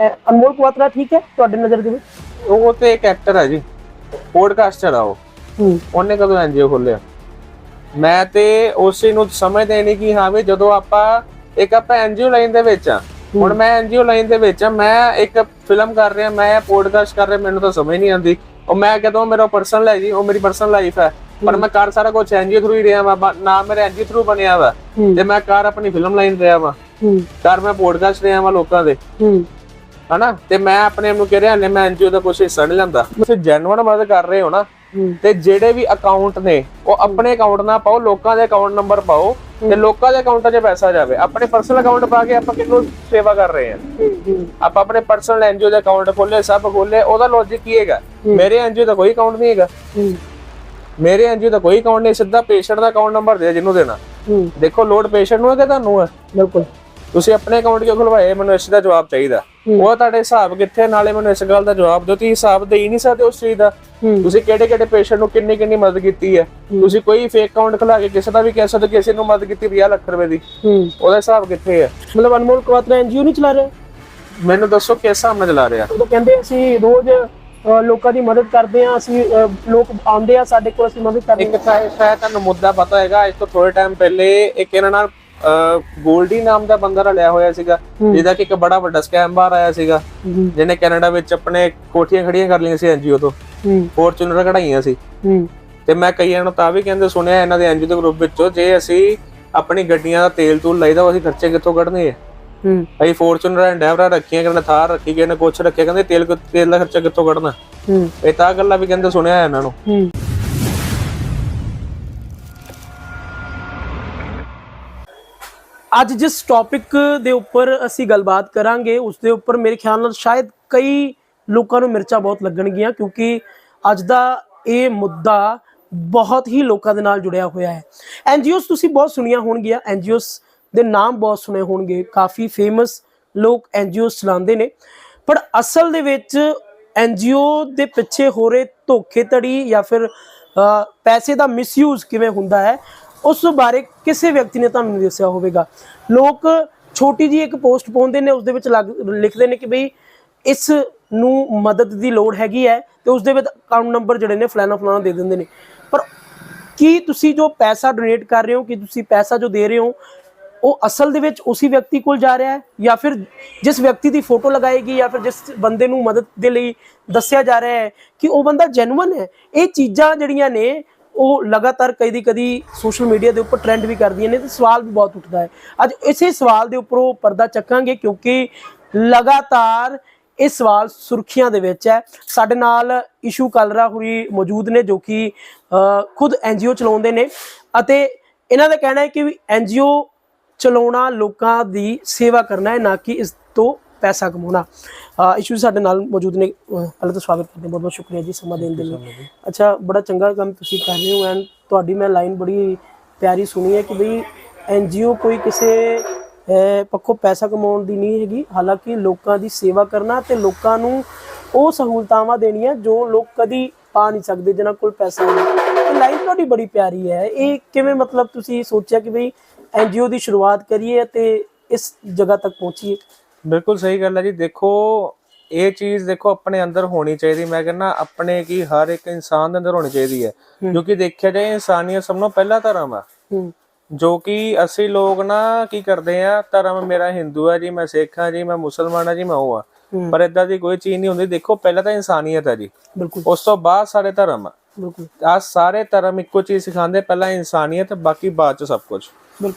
ਅਨਮੋਲ ਕੁਆਤਰਾ ਠੀਕ ਹੈ ਤੁਹਾਡੇ ਨਜ਼ਰ ਦੇ ਵਿੱਚ? ਉਹ ਤੇ ਇੱਕ ਐਕਟਰ ਹੈ ਜੀ। ਪੋਡਕਾਸਟਰ ਆ ਉਹ। ਹੂੰ। ਉਹਨੇ ਕਦੋਂ ਐਨਜੀਓ ਖੋਲਿਆ? ਮੈਂ ਤੇ ਉਸੇ ਨੂੰ ਸਮਝਦੇ ਨਹੀਂ ਕਿ ਹਾਂ ਵੀ ਜਦੋਂ ਆਪਾਂ ਇੱਕ ਆਪਾਂ ਐਨਜੀਓ ਲਾਈਨ ਦੇ ਵਿੱਚ ਆ। ਹੁਣ ਮੈਂ ਐਨਜੀਓ ਲਾਈਨ ਦੇ ਵਿੱਚ ਆ ਮੈਂ ਇੱਕ ਫਿਲਮ ਕਰ ਰਿਹਾ ਮੈਂ ਪੋਡਕਾਸਟ ਕਰ ਰਿਹਾ ਮੈਨੂੰ ਤਾਂ ਸਮਝ ਨਹੀਂ ਆਉਂਦੀ। ਉਹ ਮੈਂ ਕਹਦਾ ਮੇਰਾ ਪਰਸਨਲ ਹੈ ਜੀ ਉਹ ਮੇਰੀ ਪਰਸਨਲ ਲਾਈਫ ਹੈ ਪਰ ਮੈਂ ਕਰ ਸਾਰਾ ਕੁਝ ਐਨਜੀਓ ਥਰੂ ਹੀ ਰਿਹਾ ਵਾ ਨਾ ਮੇਰੇ ਐਨਜੀਓ ਥਰੂ ਬਣਿਆ ਵਾ। ਤੇ ਮੈਂ ਕਰ ਆਪਣੀ ਫਿਲਮ ਲਾਈਨ ਰਿਹਾ ਵਾ। ਹੂੰ। ਕਰ ਮੈਂ ਪੋਡਕਾਸਟ ਰਿਹਾ ਵਾ ਲੋਕਾਂ ਦੇ। ਹੂੰ। ਹਨਾ? ਤੇ ਮੈਂ ਆਪਣੇ ਆਪ ਨੂੰ ਕਹਿ ਰਿਹਾ ਹਲੇ ਮੈਂ ਐਨਜੀਓ ਦਾ ਕੁਝ ਹਿੱਸਾ ਨਹੀਂ ਲੈਂਦਾ। ਤੁਸੀਂ ਜੈਨੂਅਨ ਮਦਦ ਕਰ ਰਹੇ ਹੋ ਨਾ। ਤੇ ਜਿਹੜੇ ਵੀ ਅਕਾਊਂਟ ਨੇ ਉਹ ਆਪਣੇ ਅਕਾਊਂਟ ਨਾ ਪਾਓ ਲੋਕਾਂ ਦੇ ਅਕਾਊਂਟ ਨੰਬਰ ਪਾਓ ਤੇ ਲੋਕਾਂ ਦੇ ਅਕਾਊਂਟਾਂ 'ਚ ਪੈਸਾ ਜਾਵੇ। ਆਪਣੇ ਪਰਸਨਲ ਅਕਾਊਂਟ ਪਾ ਕੇ ਆਪਾਂ ਕਿਹਨੂੰ ਸੇਵਾ ਕਰ ਰਹੇ ਹਾਂ? ਆਪਾਂ ਆਪਣੇ ਪਰਸਨਲ ਐਨਜੀਓ ਦੇ ਅਕਾਊਂਟ ਖੋਲੇ ਸਭ ਖੋਲੇ ਉਹਦਾ ਲੌਜੀਕ ਕੀ ਹੈਗਾ? ਮੇਰੇ ਐਨਜੀਓ ਦਾ ਕੋਈ ਅਕਾਊਂਟ ਨਹੀਂ ਹੈਗਾ। ਮੇਰੇ ਐਨਜੀਓ ਦਾ ਕੋਈ ਅਕਾਊਂਟ ਨਹੀਂ ਸਿੱਧਾ ਪੇਸ਼ੈਂਟ ਦਾ ਅਕਾਊਂਟ ਨੰਬਰ ਦੇ ਜਿਹਨੂੰ ਦੇਣਾ। ਦੇਖੋ ਲੋਡ ਪੇਸ਼ੈਂਟ ਨੂੰ ਹੈ ਕਿ ਤੁਹਾਨੂੰ ਹੈ? ਬਿਲਕੁਲ। ਤੁਸੀਂ ਆਪਣੇ ਅਕਾਊਂਟ ਕਿਉਂ ਖੁਲਵਾਏ? ਮੈਨੂੰ ਇਸ ਦਾ ਜਵਾਬ ਚਾਹੀਦਾ। ਉਹ ਤੁਹਾਡੇ ਹਿਸਾਬ ਕਿੱਥੇ ਨਾਲੇ ਮੈਨੂੰ ਇਸ ਗੱਲ ਦਾ ਜਵਾਬ ਦਿਓ ਤੁਸੀਂ ਹਿਸਾਬ ਦੇ ਹੀ ਨਹੀਂ ਸਕਦੇ ਉਸ ਚੀਜ਼ ਦਾ। ਤੁਸੀਂ ਕਿਹੜੇ ਕਿਹੜੇ ਪੇਸ਼ੈਂਟ ਨੂੰ ਕਿੰਨੀ ਕਿੰਨੀ ਮਦਦ ਕੀਤੀ ਹੈ। ਤੁਸੀਂ ਕੋਈ ਫੇਕ ਅਕਾਊਂਟ ਖੁਲਾ ਕੇ ਕਿਸੇ ਦਾ ਵੀ ਕਹਿ ਸਕਦੇ ਕਿਸੇ ਨੂੰ ਮਦਦ ਕੀਤੀ 50 ਲੱਖ ਰੁਪਏ ਦੀ। ਉਹਦਾ ਹਿਸਾਬ ਕਿੱਥੇ ਹੈ ਮਤਲਬ ਅਨਮੋਲ ਕੁਆਤਰਾ ਐਨਜੀਓ ਨਹੀਂ ਚਲਾ ਰਿਹਾ? ਮੈਨੂੰ ਦੱਸੋ ਕਿਸ ਹਿਸਾਬ ਨਾਲ ਚਲਾ ਰਿਹਾ? ਉਹ ਕਹਿੰਦੇ ਅਸੀਂ ਰੋਜ਼ ਲੋਕਾਂ ਦੀ ਮਦਦ ਕਰਦੇ ਆ ਅਸੀਂ ਲੋਕ ਆਉਂਦੇ ਆ ਸਾਡੇ ਕੋਲ ਅਸੀਂ ਮਦਦ ਕਰਦੇ ਇੱਕ ਸ਼ਾਇਦ ਸ਼ਾਇਦ ਤੁਹਾਨੂੰ ਮੁੱਦਾ ਪਤਾ ਹੈਗਾ ਅੱਜ ਤੋਂ ਥੋੜੇ ਟਾਈਮ ਪਹਿਲੇ ਇੱਕ ਇਹਨਾਂ ਨਾਲ ਗੋਲਡੀ ਨਾਮ ਦਾ ਬੰਦਾ ਰਲਿਆ ਹੋਇਆ ਸੀਗਾ। ਜਿਹਦਾ ਕਿ ਇੱਕ ਬੜਾ ਵੱਡਾ ਸਕੈਮ ਬਾਹਰ ਆਇਆ ਸੀਗਾ। ਜਿਹਨੇ ਕੈਨੇਡਾ ਵਿੱਚ ਆਪਣੇ ਕੋਠੀਆਂ ਖੜੀਆਂ ਕਰ ਲਈਆਂ ਸੀ ਐਨਜੀਓ ਤੋਂ। ਫੋਰਚੂਨਰ ਕਢਾਈਆਂ ਸੀ। ਤੇ ਮੈਂ ਕਈਆਂ ਨੂੰ ਤਾਂ ਵੀ ਕਹਿੰਦੇ ਸੁਣਿਆ ਇਹਨਾਂ ਦੇ ਐਨਜੀਓ ਦੇ ਗਰੁੱਪ ਵਿੱਚੋਂ ਜੇ ਅਸੀਂ ਆਪਣੀ ਗੱਡੀਆਂ ਦਾ ਤੇਲ ਤੂਲ ਲਈਦਾ ਉਹ ਅਸੀਂ ਖਰਚੇ ਕਿੱਥੋਂ ਕੱਢਨੇ ਆ? ਹੂੰ। ਅਸੀਂ ਫੋਰਚੂਨਰ ਐਂਡੈਵਰਾ ਰੱਖੀਆਂ ਕਹਿੰਦੇ ਥਾਰ ਰੱਖੀ ਗਏ ਨੇ ਕੁਛ ਰੱਖਿਆ ਕਹਿੰਦੇ ਤੇਲ ਤੇਲ ਦਾ ਖਰਚਾ ਕਿੱਥੋਂ ਕੱਢਣਾ? ਹੂੰ। ਇਹ ਤਾਂ ਗੱਲਾਂ ਵੀ ਕਹਿੰਦੇ ਸੁਣਿਆ ਇਹਨਾਂ ਨੂੰ। ਅੱਜ ਜਿਸ ਟੌਪਿਕ ਦੇ ਉੱਪਰ ਅਸੀਂ ਗੱਲਬਾਤ ਕਰਾਂਗੇ, ਉਸ ਦੇ ਉੱਪਰ ਮੇਰੇ ਖਿਆਲ ਨਾਲ ਸ਼ਾਇਦ ਕਈ ਲੋਕਾਂ ਨੂੰ ਮਿਰਚਾਂ ਬਹੁਤ ਲੱਗਣਗੀਆਂ, ਕਿਉਂਕਿ ਅੱਜ ਦਾ ਇਹ ਮੁੱਦਾ ਬਹੁਤ ਹੀ ਲੋਕਾਂ ਦੇ ਨਾਲ ਜੁੜਿਆ ਹੋਇਆ ਹੈ। ਐਨਜੀਓਸ ਤੁਸੀਂ ਬਹੁਤ ਸੁਣੀਆਂ ਹੋਣਗੀਆਂ ਐਨਜੀਓਸ ਦੇ ਨਾਮ ਬਹੁਤ ਸੁਣੇ ਹੋਣਗੇ, ਕਾਫੀ ਫੇਮਸ ਲੋਕ ਐਨਜੀਓਸ ਚਲਾਉਂਦੇ ਨੇ, ਪਰ ਅਸਲ ਦੇ ਵਿੱਚ ਐਨਜੀਓ ਦੇ ਪਿੱਛੇ ਹੋ ਰਹੇ ਧੋਖੇਧੜੀ ਜਾਂ ਫਿਰ ਪੈਸੇ ਦਾ ਮਿਸਯੂਜ਼ ਕਿਵੇਂ ਹੁੰਦਾ ਹੈ ਉਸ ਬਾਰੇ ਕਿਸੇ ਵਿਅਕਤੀ ਨੇ ਤੁਹਾਨੂੰ ਨਹੀਂ ਦੱਸਿਆ ਹੋਵੇਗਾ। ਲੋਕ ਛੋਟੀ ਜੀ ਇੱਕ ਪੋਸਟ ਪਾਉਂਦੇ ਨੇ ਉਸ ਦੇ ਵਿੱਚ ਲੱਗ- ਲਿਖਦੇ ਨੇ ਕਿ ਬਈ ਇਸ ਨੂੰ ਮਦਦ ਦੀ ਲੋੜ ਹੈਗੀ ਹੈ ਤੇ ਉਸ ਦੇ ਵਿੱਚ ਅਕਾਊਂਟ ਨੰਬਰ ਜਿਹੜੇ ਨੇ ਫਲਾਣਾ ਫਲਾਣਾ ਦੇ ਦਿੰਦੇ ਨੇ। ਪਰ ਕੀ ਤੁਸੀਂ ਜੋ ਪੈਸਾ ਡੋਨੇਟ ਕਰ ਰਹੇ ਹੋ, ਕਿ ਤੁਸੀਂ ਪੈਸਾ ਜੋ ਦੇ ਰਹੇ ਹੋ, ਉਹ ਅਸਲ ਦੇ ਵਿੱਚ ਉਸੇ ਵਿਅਕਤੀ ਕੋਲ ਜਾ ਰਿਹਾ ਹੈ ਜਾਂ ਫਿਰ ਜਿਸ ਵਿਅਕਤੀ ਦੀ ਫੋਟੋ ਲਗਾਏਗੀ ਜਾਂ ਫਿਰ ਜਿਸ ਬੰਦੇ ਨੂੰ ਮਦਦ ਦੇ ਲਈ ਦੱਸਿਆ ਜਾ ਰਿਹਾ ਹੈ ਕਿ ਉਹ ਬੰਦਾ ਜੈਨੂਇਨ ਹੈ? ਇਹ ਚੀਜ਼ਾਂ ਜਿਹੜੀਆਂ ਨੇ ਉਹ ਲਗਾਤਾਰ ਕਈ ਦੀ ਕਦੀ ਸੋਸ਼ਲ ਮੀਡੀਆ ਦੇ ਉੱਪਰ ਟ੍ਰੈਂਡ ਵੀ ਕਰਦੀਆਂ ਨੇ ਤੇ ਸਵਾਲ ਵੀ ਬਹੁਤ ਉੱਠਦਾ ਹੈ। ਅੱਜ ਇਸੇ ਸਵਾਲ ਦੇ ਉੱਪਰ ਉਹ ਪਰਦਾ ਚੱਕਾਂਗੇ ਕਿਉਂਕਿ ਲਗਾਤਾਰ ਇਹ ਸਵਾਲ ਸੁਰਖੀਆਂ ਦੇ ਵਿੱਚ ਹੈ। ਸਾਡੇ ਨਾਲ ਇਸ਼ੂ ਕਲਰਾ ਹੁਰੀ ਮੌਜੂਦ ਨੇ ਜੋ ਕਿ ਅ, ਖੁਦ ਐਨਜੀਓ ਚਲਾਉਂਦੇ ਨੇ ਅਤੇ ਇਹਨਾਂ ਦਾ ਕਹਿਣਾ ਹੈ ਕਿ ਐਨਜੀਓ ਚਲਾਉਣਾ ਲੋਕਾਂ ਦੀ ਸੇਵਾ ਕਰਨਾ ਹੈ ਨਾ ਕਿ ਇਸ ਤੋਂ ਪੈਸਾ ਕਮਾਉਣਾ। ਇਸ਼ੂ ਸਾਡੇ ਨਾਲ ਮੌਜੂਦ ਨੇ। ਪਹਿਲਾਂ ਤਾਂ ਸਵਾਗਤ ਕਰਦੇ ਬਹੁਤ ਬਹੁਤ ਸ਼ੁਕਰੀਆ ਜੀ ਸਮਾਂ ਦੇਣ ਦੇ ਲਈ। ਅੱਛਾ ਬੜਾ ਚੰਗਾ ਕੰਮ ਤੁਸੀਂ ਕਰ ਰਹੇ ਹੋ ਐਂਡ ਤੁਹਾਡੀ ਮੈਂ ਲਾਈਨ ਬੜੀ ਪਿਆਰੀ ਸੁਣੀ ਹੈ ਕਿ ਬਈ ਐਨਜੀਓ ਕੋਈ ਕਿਸੇ ਪੱਖੋਂ ਪੈਸਾ ਕਮਾਉਣ ਦੀ ਨਹੀਂ ਹੈਗੀ। ਹਾਲਾਂਕਿ ਲੋਕਾਂ ਦੀ ਸੇਵਾ ਕਰਨਾ ਤੇ ਲੋਕਾਂ ਨੂੰ ਉਹ ਸਹੂਲਤਾਵਾਂ ਦੇਣੀਆਂ ਜੋ ਲੋਕ ਕਦੀ ਪਾ ਨਹੀਂ ਸਕਦੇ ਜਿਨ੍ਹਾਂ ਕੋਲ ਪੈਸਾ ਨਹੀਂ। ਲਾਈਨ ਤੁਹਾਡੀ ਬੜੀ ਪਿਆਰੀ ਹੈ। ਇਹ ਕਿਵੇਂ ਮਤਲਬ ਤੁਸੀਂ ਸੋਚਿਆ ਕਿ ਬਈ ਐਨਜੀਓ ਦੀ ਸ਼ੁਰੂਆਤ ਕਰੀਏ ਤੇ ਇਸ ਜਗ੍ਹਾ ਤੱਕ ਪਹੁੰਚੀਏ? ਬਿਲਕੁਲ ਸਹੀ ਗੱਲ ਹੈ ਜੀ। ਦੇਖੋ ਇਹ ਚੀਜ਼ ਦੇਖੋ ਆਪਣੇ ਅੰਦਰ ਹੋਣੀ ਚਾਹੀਦੀ। ਮੈਂ ਕਹਿੰਦਾ ਆਪਣੇ ਕੀ ਹਰ ਇੱਕ ਇਨਸਾਨ ਦੇ ਅੰਦਰ ਹੋਣੀ ਚਾਹੀਦੀ ਹੈ। ਕਿਉਂਕਿ ਦੇਖਿਆ ਜਾਏ ਇਨਸਾਨੀਅਤ ਸਭ ਤੋਂ ਪਹਿਲਾ ਧਰਮ ਆ। ਜੋ ਕਿ ਅਸੀਂ ਲੋਕ ਨਾ ਕੀ ਕਰਦੇ ਆ ਧਰਮ ਮੇਰਾ ਹਿੰਦੂ ਹੈ ਜੀ ਮੈਂ ਸਿੱਖ ਹਾਂ ਜੀ ਮੈਂ ਮੁਸਲਮਾਨ ਹਾਂ ਜੀ ਮੈਂ ਉਹ ਆ। ਪਰ ਇਦਾਂ ਦੀ ਕੋਈ ਚੀਜ਼ ਨਹੀਂ ਹੁੰਦੀ। ਦੇਖੋ ਪਹਿਲਾਂ ਤਾਂ ਇਨਸਾਨੀਅਤ ਹੈ ਜੀ। ਬਿਲਕੁਲ। ਉਸ ਤੋਂ ਬਾਅਦ ਸਾਰੇ ਧਰਮ ਆ। ਬਿਲਕੁਲ। ਆ ਸਾਰੇ ਧਰਮ ਇੱਕੋ ਚੀਜ਼ ਸਿਖਾਉਂਦੇ। ਪਹਿਲਾਂ ਇਨਸਾਨੀਅਤ ਬਾਕੀ ਬਾਅਦ ਚ ਸਭ ਕੁਝ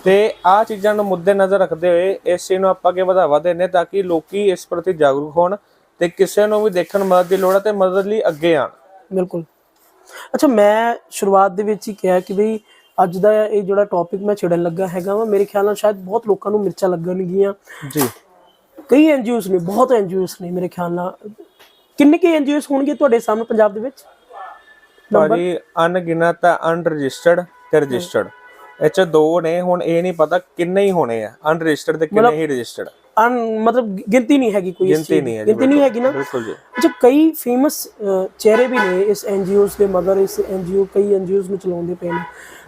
ਤੇ ਆ ਚੀਜ਼ਾਂ ਨੂੰ ਮੁੱਦੇ ਨਜ਼ਰ ਰੱਖਦੇ ਹੋਏ ਇਸ ਚੀਜ਼ ਨੂੰ ਆਪਾਂ ਅੱਗੇ ਵਧਾਵਾ ਦੇਣੇ ਤਾਂ ਕਿ ਲੋਕੀ ਇਸ ਪ੍ਰਤੀ ਜਾਗਰੂਕ ਹੋਣ ਤੇ ਕਿਸੇ ਨੂੰ ਵੀ ਦੇਖਣ ਮਦਦ ਦੀ ਲੋੜ ਹੈ ਤੇ ਮਦਦ ਲਈ ਅੱਗੇ ਆਣ ਬਿਲਕੁਲ। ਅੱਛਾ ਮੈਂ ਸ਼ੁਰੂਆਤ ਦੇ ਵਿੱਚ ਹੀ ਕਿਹਾ ਕਿ ਬਈ ਅੱਜ ਦਾ ਇਹ ਜਿਹੜਾ ਟੌਪਿਕ ਮੈਂ ਛੇੜਨ ਲੱਗਾ ਹੈਗਾ ਵਾ ਮੇਰੇ ਖਿਆਲ ਨਾਲ ਸ਼ਾਇਦ ਬਹੁਤ ਲੋਕਾਂ ਨੂੰ ਮਿਰਚਾਂ ਲੱਗਣਗੀਆਂ। ਜੀ। ਕਈ ਐਨਜੀਓਸ ਨੇ ਬਹੁਤ ਐਨਜੀਓਸ ਨੇ ਮੇਰੇ ਖਿਆਲ ਨਾਲ। ਕਿੰਨੇ ਕੇ ਐਨਜੀਓਸ ਹੋਣਗੇ ਤੁਹਾਡੇ ਸਾਹਮਣੇ ਪੰਜਾਬ ਦੇ ਵਿੱਚ? ਭਾਜੀ ਅਨਗਿਣਤ ਅਨਰਜਿਸਟਰਡ ਤੇ ਰਜਿਸਟਰਡ ਇਹ ਚ ਦੋ ਨੇ ਹੁਣ ਇਹ ਨਹੀਂ ਪਤਾ ਕਿੰਨੇ ਹੀ ਹੋਣੇ ਆ। ਅਨਰਜਿਸਟਰਡ ਤੇ ਕਿੰਨੇ ਹੀ ਰਜਿਸਟਰਡ ਅਨ- ਮਤਲਬ ਗਿਣਤੀ ਨਹੀਂ ਹੈਗੀ ਕੋਈ ਗਿਣਤੀ ਨਹੀਂ। ਹੈ ਜੀ, ਗਿਣਤੀ ਨਹੀਂ ਹੈਗੀ ਨਾ? ਬਿਲਕੁਲ ਜੀ। ਅੱਛਾ ਕਈ ਫੇਮਸ ਚਿਹਰੇ ਵੀ ਨੇ ਇਸ ਐਨਜੀਓਜ਼ ਦੇ ਮਗਰ ਇਸ ਐਨਜੀਓ ਕਈ ਐਨਜੀਓਜ਼ ਨੂੰ ਚਲਾਉਂਦੇ ਪਏ ਨੇ।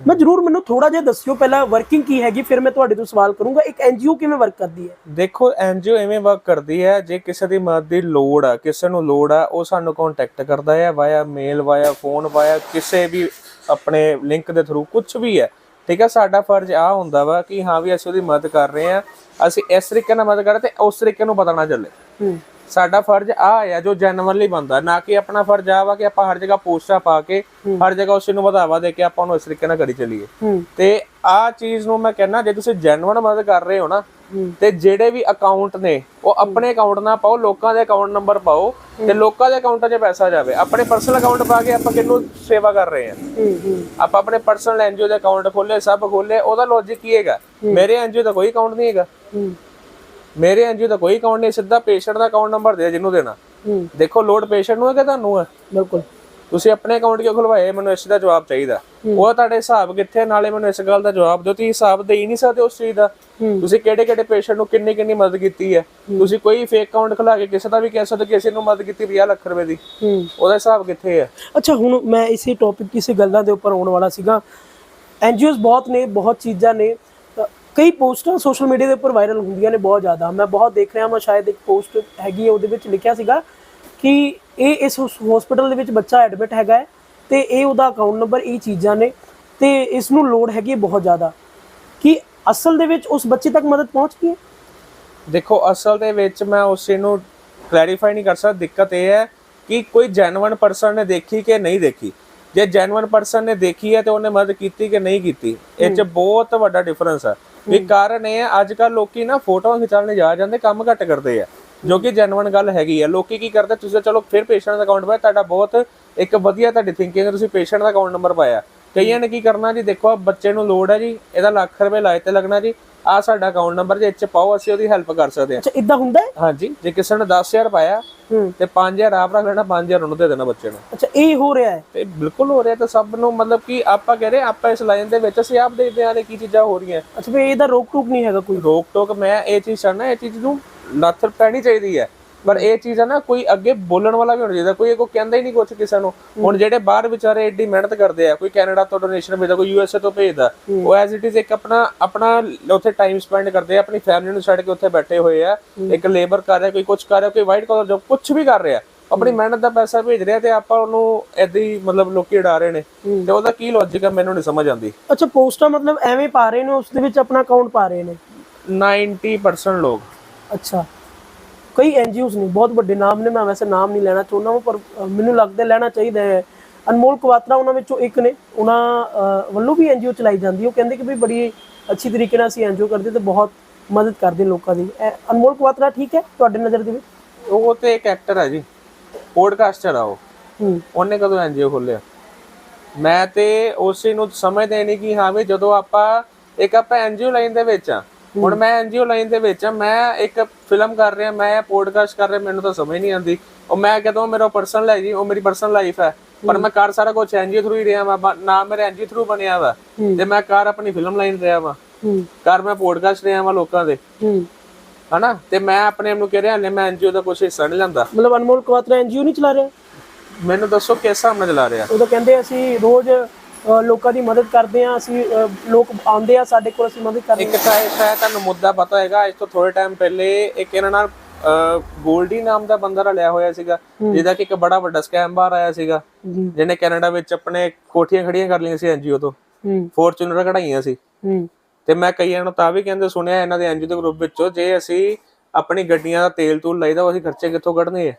ਮੈਂ ਜਰੂਰ ਮੈਨੂੰ ਥੋੜਾ ਜਿਹਾ ਦੱਸਿਓ ਪਹਿਲਾਂ ਵਰਕਿੰਗ ਕੀ ਹੈਗੀ ਫਿਰ ਮੈਂ ਤੁਹਾਡੇ ਤੋਂ ਸਵਾਲ ਕਰੂੰਗਾ। ਇੱਕ ਐਨਜੀਓ ਕਿਵੇਂ ਵਰਕ ਕਰਦੀ ਹੈ? ਦੇਖੋ ਐਨਜੀਓ ਐਵੇਂ ਵਰਕ ਕਰਦੀ ਹੈ ਜੇ ਕਿਸੇ ਦੀ ਮਦਦ ਦੀ ਲੋੜ ਆ ਕਿਸੇ ਨੂੰ ਲੋੜ ਆ ਉਹ ਸਾਨੂੰ ਕੰਟੈਕਟ ਕਰਦਾ ਹੈ via mail via phone via ਕਿਸੇ ਵੀ ਆਪਣੇ ਲਿੰਕ ਦੇ ਥਰੂ ਕੁਝ ਵੀ ਹੈ। ਠੀਕ ਹੈ ਸਾਡਾ ਫਰਜ਼ ਆ ਹੁੰਦਾ ਵਾ ਕਿ ਹਾਂ ਵੀ ਅਸੀਂ ਉਹਦੀ ਮਦਦ ਕਰ ਰਹੇ ਆ ਅਸੀਂ ਇਸ ਤਰੀਕੇ ਨਾਲ ਮਦਦ ਕਰ ਤੇ ਉਸ ਤਰੀਕੇ ਨੂੰ ਪਤਾ ਨਾ ਚੱਲੇ ਸਾਡਾ ਫਰਜ਼ ਆ ਆ ਜੋ ਜੈਨੂਅਨਲੀ ਬੰਦਾ ਨਾ ਕਿ ਆਪਣਾ ਫਰਜ਼ ਆ ਵਾ ਕਿ ਆਪਾਂ ਹਰ ਜਗ੍ਹਾ ਪੋਸਟਾਂ ਪਾ ਕੇ ਹਰ ਜਗ੍ਹਾ ਉਸ ਨੂੰ ਵਧਾਵਾ ਦੇ ਕੇ ਆਪਾਂ ਉਹਨੂੰ ਇਸ ਤਰੀਕੇ ਨਾਲ ਕਰੀ ਚੱਲੀਏ। ਤੇ ਆ ਚੀਜ਼ ਨੂੰ ਮੈਂ ਕਹਿੰਦਾ ਜੇ ਤੁਸੀਂ ਜੈਨੂਅਨ ਮਦਦ ਕਰ ਰਹੇ ਹੋ ਨਾ ਤੇ ਜਿਹੜੇ ਵੀ ਅਕਾਊਂਟ ਨੇ ਉਹ ਆਪਣੇ ਅਕਾਊਂਟ ਨਾਲ ਪਾਓ ਲੋਕਾਂ ਦੇ ਅਕਾਊਂਟ ਨੰਬਰ ਪਾਓ ਤੇ ਲੋਕਾਂ ਦੇ ਅਕਾਊਂਟਾਂ 'ਚ ਪੈਸਾ ਜਾਵੇ। ਆਪਣੇ ਪਰਸਨਲ ਅਕਾਊਂਟ ਪਾ ਕੇ ਆਪਾਂ ਕਿਹਨੂੰ ਸੇਵਾ ਕਰ ਰਹੇ ਹੂੰ? ਆਪਾਂ ਆਪਣੇ ਪਰਸਨਲ ਐਨਜੀਓ ਦੇ ਅਕਾਊਂਟ ਖੋਲੇ ਸਭ ਖੋਲੇ ਉਹਦਾ ਲੌਜੀਕ ਕੀ ਹੈਗਾ? ਮੇਰੇ ਐਨਜੀਓ ਦਾ ਕੋਈ ਅਕਾਊਂਟ ਨਹੀਂ ਹੈਗਾ। ਮੇਰੇ ਐਨਜੀਓ ਦਾ ਕੋਈ ਅਕਾਊਂਟ ਨਹੀਂ ਸਿੱਧਾ ਪੇਸ਼ੈਂਟ ਦਾ ਅਕਾਊਂਟ ਨੰਬਰ ਦੇ ਜਿਹਨੂੰ ਦੇਣਾ। ਦੇਖੋ ਲੋਡ ਪੇਸ਼ੈਂਟ ਨੂੰ ਹੈ ਕਿ ਤੁਹਾਨੂੰ ਹੈ? ਬਿਲਕੁਲ। ਤੁਸੀਂ ਆਪਣੇ ਅਕਾਊਂਟ ਕਿਉਂ ਖੁਲਵਾਏ? ਮੈਨੂੰ ਇਸ ਦਾ ਜਵਾਬ ਚਾਹੀਦਾ। ਉਹ ਤੁਹਾਡੇ ਹਿਸਾਬ ਕਿੱਥੇ ਨਾਲੇ ਮੈਨੂੰ ਇਸ ਗੱਲ ਦਾ ਜਵਾਬ ਦਿਓ ਤੁਸੀਂ ਹਿਸਾਬ ਦੇ ਹੀ ਨਹੀਂ ਸਕਦੇ ਉਸ ਚੀਜ਼ ਦਾ। ਤੁਸੀਂ ਕਿਹੜੇ ਕਿਹੜੇ ਪੇਸ਼ੈਂਟ ਨੂੰ ਕਿੰਨੀ ਕਿੰਨੀ ਮਦਦ ਕੀਤੀ ਹੈ? ਤੁਸੀਂ ਕੋਈ ਫੇਕ ਅਕਾਊਂਟ ਖੁਲਾ ਕੇ ਕਿਸੇ ਦਾ ਵੀ ਕਹਿ ਸਕਦੇ ਕਿਸੇ ਨੂੰ ਮਦਦ ਕੀਤੀ 50 ਲੱਖ ਰੁਪਏ ਦੀ। ਉਹਦਾ ਹਿਸਾਬ ਕਿੱਥੇ ਹੈ? ਅੱਛਾ ਹੁਣ ਮੈਂ ਇਸੇ ਟੌਪਿਕ ਕਿਸੇ ਗੱਲਾਂ ਦੇ ਉੱਪਰ ਆਉਣ ਵਾਲਾ ਸੀਗਾ। ਐਨਜੀਓਜ਼ ਬਹੁਤ ਨੇ ਬਹੁਤ ਚੀਜ਼ਾਂ ਨੇ। ਕਈ ਪੋਸਟਾਂ ਸੋਸ਼ਲ ਮੀਡੀਆ ਦੇ ਉੱਪਰ ਵਾਇਰਲ ਹੁੰਦੀਆਂ ਨੇ ਬਹੁਤ ਜ਼ਿਆਦਾ। ਮੈਂ ਬਹੁਤ ਦੇਖ ਰਿਹਾ ਮੈਂ ਸ਼ਾਇਦ ਇੱਕ ਪੋਸਟ ਹੈਗੀ ਹੈ ਉਹਦੇ ਵਿੱਚ ਲਿਖਿਆ ਸੀਗਾ ਕਿ ਇਹ ਇਸ ਹਸਪੀਟਲ ਦੇ ਵਿੱਚ ਬੱਚਾ ਐਡਮਿਟ ਹੈਗਾ ਹੈ ਤੇ ਇਹ ਉਹਦਾ ਅਕਾਊਂਟ ਨੰਬਰ ਇਹ ਚੀਜ਼ਾਂ ਨੇ ਤੇ ਇਸ ਨੂੰ ਲੋੜ ਹੈਗੀ ਬਹੁਤ ਜ਼ਿਆਦਾ। ਕਿ ਅਸਲ ਦੇ ਵਿੱਚ ਉਸ ਬੱਚੇ ਤੱਕ ਮਦਦ ਪਹੁੰਚ ਗਈ ਹੈ? ਦੇਖੋ ਅਸਲ ਦੇ ਵਿੱਚ ਮੈਂ ਉਸ ਨੂੰ ਕਲੈਰੀਫਾਈ ਨਹੀਂ ਕਰ ਸਕਦਾ। ਦਿੱਕਤ ਇਹ ਹੈ ਕਿ ਕੋਈ ਜੈਨੂਇਨ ਪਰਸਨ ਨੇ ਦੇਖੀ ਕਿ ਨਹੀਂ ਦੇਖੀ। ਜੇ ਜੈਨੂਇਨ ਪਰਸਨ ਨੇ ਦੇਖੀ ਹੈ ਤੇ ਉਹਨੇ ਮਦਦ ਕੀਤੀ ਕਿ ਨਹੀਂ ਕੀਤੀ ਇਹ 'ਚ ਬਹੁਤ ਵੱਡਾ ਡਿਫਰੈਂਸ ਹੈ। ਵੀ ਕਾਰਨ ਇਹ ਹੈ ਅੱਜ ਕੱਲ ਲੋਕੀ ਨਾ ਫੋਟੋਆਂ ਖਿਚਾਉਣ ਜਾ ਜਾਂਦੇ ਕੰਮ ਘੱਟ ਕਰਦੇ ਆ। ਜੋ ਕਿ ਜੈਨੂਇਨ ਗੱਲ ਹੈਗੀ ਆ। ਲੋਕੀ ਕੀ ਕਰਦੇ ਤੁਸੀਂ ਚਲੋ ਫਿਰ ਪੇਸ਼ੈਂਟ ਦਾ ਅਕਾਊਂਟ ਪਾਇਆ ਤੁਹਾਡਾ ਬਹੁਤ ਇੱਕ ਵਧੀਆ ਤੁਹਾਡੀ ਥਿੰਕਿੰਗ ਹੈ ਤੁਸੀਂ ਪੇਸ਼ੈਂਟ ਦਾ ਅਕਾਊਂਟ ਨੰਬਰ ਪਾਇਆ। ਕਈਆਂ ਨੇ ਕੀ ਕਰਨਾ ਜੀ ਦੇਖੋ ਬੱਚੇ ਨੂੰ ਲੋੜ ਹੈ ਜੀ ਇਹਦਾ ਲੱਖ ਰੁਪਏ ਤੇ ਲੱਗਣਾ ਜੀ ਆ ਸਾਡਾ ਅਕਾਊਂਟ ਨੰਬਰ ਜੇ ਇਹ 'ਚ ਪਾਓ ਅਸੀਂ ਉਹਦੀ ਹੈਲਪ ਕਰ ਸਕਦੇ ਹਾਂ। ਅੱਛਾ ਇਦਾਂ ਹੁੰਦਾ ਹੈ? ਹਾਂਜੀ ਜੇ ਕਿਸੇ ਨੇ 10000 ਪਾਇਆ ਤੇ 5000 ਆਪ ਰੱਖ ਲੈਣਾ 5000 ਉਹਨੂੰ ਦੇ ਦੇਣਾ ਬੱਚੇ ਨੂੰ। ਅੱਛਾ ਇਹ ਹੋ ਰਿਹਾ ਹੈ? ਤੇ ਬਿਲਕੁਲ ਹੋ ਰਿਹਾ ਤਾਂ ਸਭ ਨੂੰ ਮਤਲਬ ਕਿ ਆਪਾਂ ਕਹਿ ਰਹੇ ਆਪਾਂ ਇਸ ਲਾਈਨ ਦੇ ਵਿੱਚ ਅਸੀਂ ਆਪ ਦੇਖਦੇ ਆ ਕੀ ਚੀਜ਼ਾਂ ਹੋ ਰਹੀਆਂ। ਅੱਛਾ ਵੀ ਇਹਦਾ ਰੋਕ ਟੋਕ ਨਹੀਂ ਹੈਗਾ ਕੋਈ। ਰੋਕ ਟੋਕ ਮੈਂ ਇਹ ਚੀਜ਼ ਚਾਹਨਾ ਇਹ ਚੀਜ਼ ਨੂੰ ਲੱਥ ਪੈਣੀ ਚਾਹੀਦੀ ਹੈ। ਪਰ ਇਹ ਚੀਜ਼ ਹੈ ਨਾ ਕੋਈ ਅੱਗੇ ਬੋਲਣ ਵਾਲਾ ਵੀ ਹੋਣਾ ਚਾਹੀਦਾ। ਕੋਈ ਕੋ ਕਹਿੰਦਾ ਹੀ ਨਹੀਂ ਕੁਝ ਕਿਸੇ ਨੂੰ। ਹੁਣ ਜਿਹੜੇ ਬਾਹਰ ਵਿਚਾਰੇ ਏਡੀ ਮਿਹਨਤ ਕਰਦੇ ਆ ਕੋਈ ਕੈਨੇਡਾ ਤੋਂ ਡੋਨੇਸ਼ਨ ਭੇਜਦਾ ਕੋਈ ਯੂਐਸਏ ਤੋਂ ਭੇਜਦਾ ਉਹ ਐਜ਼ ਇਟ ਇਜ਼ ਇੱਕ ਆਪਣਾ ਆਪਣਾ ਉੱਥੇ ਟਾਈਮ ਸਪੈਂਡ ਕਰਦੇ ਆ ਆਪਣੀ ਫੈਮਿਲੀ ਨੂੰ ਛੱਡ ਕੇ ਉੱਥੇ ਬੈਠੇ ਹੋਏ ਆ। ਇੱਕ ਲੇਬਰ ਕਰ ਰਿਹਾ ਕੋਈ ਕੁਝ ਕਰ ਰਿਹਾ ਕੋਈ ਵਾਈਟ ਕਾਲਰ ਜੋਬ ਕੁਝ ਵੀ ਕਰ ਰਿਹਾ। ਆਪਣੀ ਮਿਹਨਤ ਦਾ ਪੈਸਾ ਭੇਜ ਰਿਹਾ ਤੇ ਆਪਾਂ ਉਹਨੂੰ ਹੀ ਮਤਲਬ ਲੋਕੀ ਉਡਾ ਰਹੇ ਨੇ। ਤੇ ਉਹਦਾ ਕੀ ਲੌਜੀਕ ਹੈ ਮੈਨੂੰ ਨਹੀਂ ਸਮਝ ਆਉਂਦੀ। ਅੱਛਾ ਪੋਸਟਾਂ ਮਤਲਬ ਐਵੇਂ ਪਾ ਰਹੇ ਨੇ ਉਸ ਦੇ ਵਿੱਚ ਆਪਣਾ ਅਕਾਊਂਟ ਪਾ ਰਹੇ ਨੇ। 90% ਲੋਕ। ਅੱਛਾ। ਕਈ ਐਨਜੀਓਜ਼ ਨੇ ਬਹੁਤ ਵੱਡੇ ਨਾਮ ਨੇ ਮੈਂ ਵੈਸੇ ਨਾਮ ਨਹੀਂ ਲੈਣਾ ਚਾਹੁੰਦਾ ਪਰ ਮੈਨੂੰ ਲੱਗਦਾ ਲੈਣਾ ਚਾਹੀਦਾ ਹੈ। ਅਨਮੋਲ ਕੁਵਾਤਰਾ ਉਹਨਾਂ ਵਿੱਚੋਂ ਇੱਕ ਨੇ ਉਹਨਾਂ ਵੱਲੋਂ ਵੀ ਐਨਜੀਓ ਚਲਾਈ ਜਾਂਦੀ। ਉਹ ਕਹਿੰਦੇ ਕਿ ਵੀ ਬੜੀ ਅੱਛੀ ਤਰੀਕੇ ਨਾਲ ਅਸੀਂ ਐਨਜੀਓ ਕਰਦੇ ਤੇ ਬਹੁਤ ਮਦਦ ਕਰਦੇ ਲੋਕਾਂ ਦੀ। ਅਨਮੋਲ ਕੁਵਾਤਰਾ ਠੀਕ ਹੈ ਤੁਹਾਡੇ ਨਜ਼ਰ ਦੇ ਵਿੱਚ? ਉਹ ਤੇ ਇੱਕ ਐਕਟਰ ਹੈ ਜੀ ਪੋਡਕਾਸਟਰ ਆ ਉਹ। ਉਹਨੇ ਕਦੋਂ ਐਨਜੀਓ ਖੋਲਿਆ ਮੈਂ ਤੇ ਉਸੇ ਨੂੰ ਸਮਝਦੇ ਨਹੀਂ ਕਿ ਹਾਂ ਵੀ ਜਦੋਂ ਆਪਾਂ ਇੱਕ ਆਪਾਂ ਐਨਜੀਓ ਲਾਈਨ ਦੇ ਵਿੱਚ ਆ ਹੁਣ ਮੈਂ ਐਨਜੀਓ ਲਾਈਨ ਦੇ ਵਿੱਚ ਆ ਮੈਂ ਇੱਕ ਫਿਲਮ ਕਰ ਰਿਹਾ ਮੈਂ ਪੋਡਕਾਸਟ ਕਰ ਰਿਹਾ ਮੈਨੂੰ ਤਾਂ ਸਮਝ ਨਹੀਂ ਆਉਂਦੀ। ਉਹ ਮੈਂ ਕਹਦਾ ਮੇਰਾ ਪਰਸਨਲ ਹੈ ਜੀ ਉਹ ਮੇਰੀ ਪਰਸਨਲ ਲਾਈਫ ਹੈ। ਪਰ ਮੈਂ ਕਰ ਸਾਰਾ ਕੁਝ ਐਨਜੀਓ ਥਰੂ ਹੀ ਰਿਹਾ ਵਾ ਨਾ ਮੇਰੇ ਐਨਜੀਓ ਥਰੂ ਬਣਿਆ ਵਾ। ਤੇ ਮੈਂ ਕਰ ਆਪਣੀ ਫਿਲਮ ਲਾਈਨ ਰਿਹਾ ਵਾ। ਕਰ ਮੈਂ ਪੋਡਕਾਸਟ ਰਿਹਾ ਵਾ ਲੋਕਾਂ ਦੇ। ਹਨਾ? ਤੇ ਮੈਂ ਆਪਣੇ ਆਪ ਨੂੰ ਕਹਿ ਰਿਹਾ ਹਲੇ ਮੈਂ ਐਨਜੀਓ ਦਾ ਕੁਝ ਹਿੱਸਾ ਨਹੀਂ ਲੈਂਦਾ। ਮਤਲਬ ਅਨਮੋਲ ਕੁਵਾਤਰਾ ਐਨਜੀਓ ਨਹੀਂ ਚਲਾ ਰਿਹਾ? ਮੈਨੂੰ ਦੱਸੋ ਕਿਸ ਹਿਸਾਬ ਨਾਲ ਚਲਾ ਰਿਹਾ? ਉਹ ਤਾਂ ਕਹਿੰਦੇ ਅਸੀਂ ਰੋਜ਼ ਲੋਕਾਂ ਦੀ ਮਦਦ ਕਰਦੇ ਹਾਂ ਅਸੀਂ ਲੋਕ ਆਉਂਦੇ ਆ ਸਾਡੇ ਕੋਲ ਅਸੀਂ ਮਦਦ ਕਰਦੇ ਇੱਕ ਤਾਂ ਸ਼ਾਇਦ ਤੁਹਾਨੂੰ ਮੁੱਦਾ ਪਤਾ ਹੋਏਗਾ ਅੱਜ ਤੋਂ ਥੋੜੇ ਟਾਈਮ ਪਹਿਲੇ ਇੱਕ ਇਹਨਾਂ ਨਾਲ ਗੋਲਡੀ ਨਾਮ ਦਾ ਬੰਦਾ ਰਲਿਆ ਹੋਇਆ ਸੀਗਾ ਜਿਹਦਾ ਕਿ ਇੱਕ ਬੜਾ ਵੱਡਾ ਸਕੈਮ ਬਾਹਰ ਆਇਆ ਸੀਗਾ ਜਿਹਨੇ ਕੈਨੇਡਾ ਵਿੱਚ ਆਪਣੇ ਕੋਠੀਆਂ ਖੜੀਆਂ ਕਰ ਲਈਆਂ ਸੀ ਐਨਜੀਓ ਤੋਂ। ਫੋਰਚੂਨਰ ਕਢਾਈਆਂ ਸੀ। ਤੇ ਮੈਂ ਕਈਆਂ ਨੂੰ ਤਾਂ ਵੀ ਕਹਿੰਦੇ ਸੁਣਿਆ ਇਹਨਾਂ ਦੇ ਐਨਜੀਓ ਦੇ ਗਰੁੱਪ ਵਿੱਚੋਂ ਜੇ ਅਸੀਂ ਆਪਣੀ ਗੱਡੀਆਂ ਦਾ ਤੇਲ ਤੂਲ ਲਈਦਾ ਉਹ ਅਸੀਂ ਖਰਚੇ ਕਿੱਥੋਂ ਕੱਢਨੇ ਆ?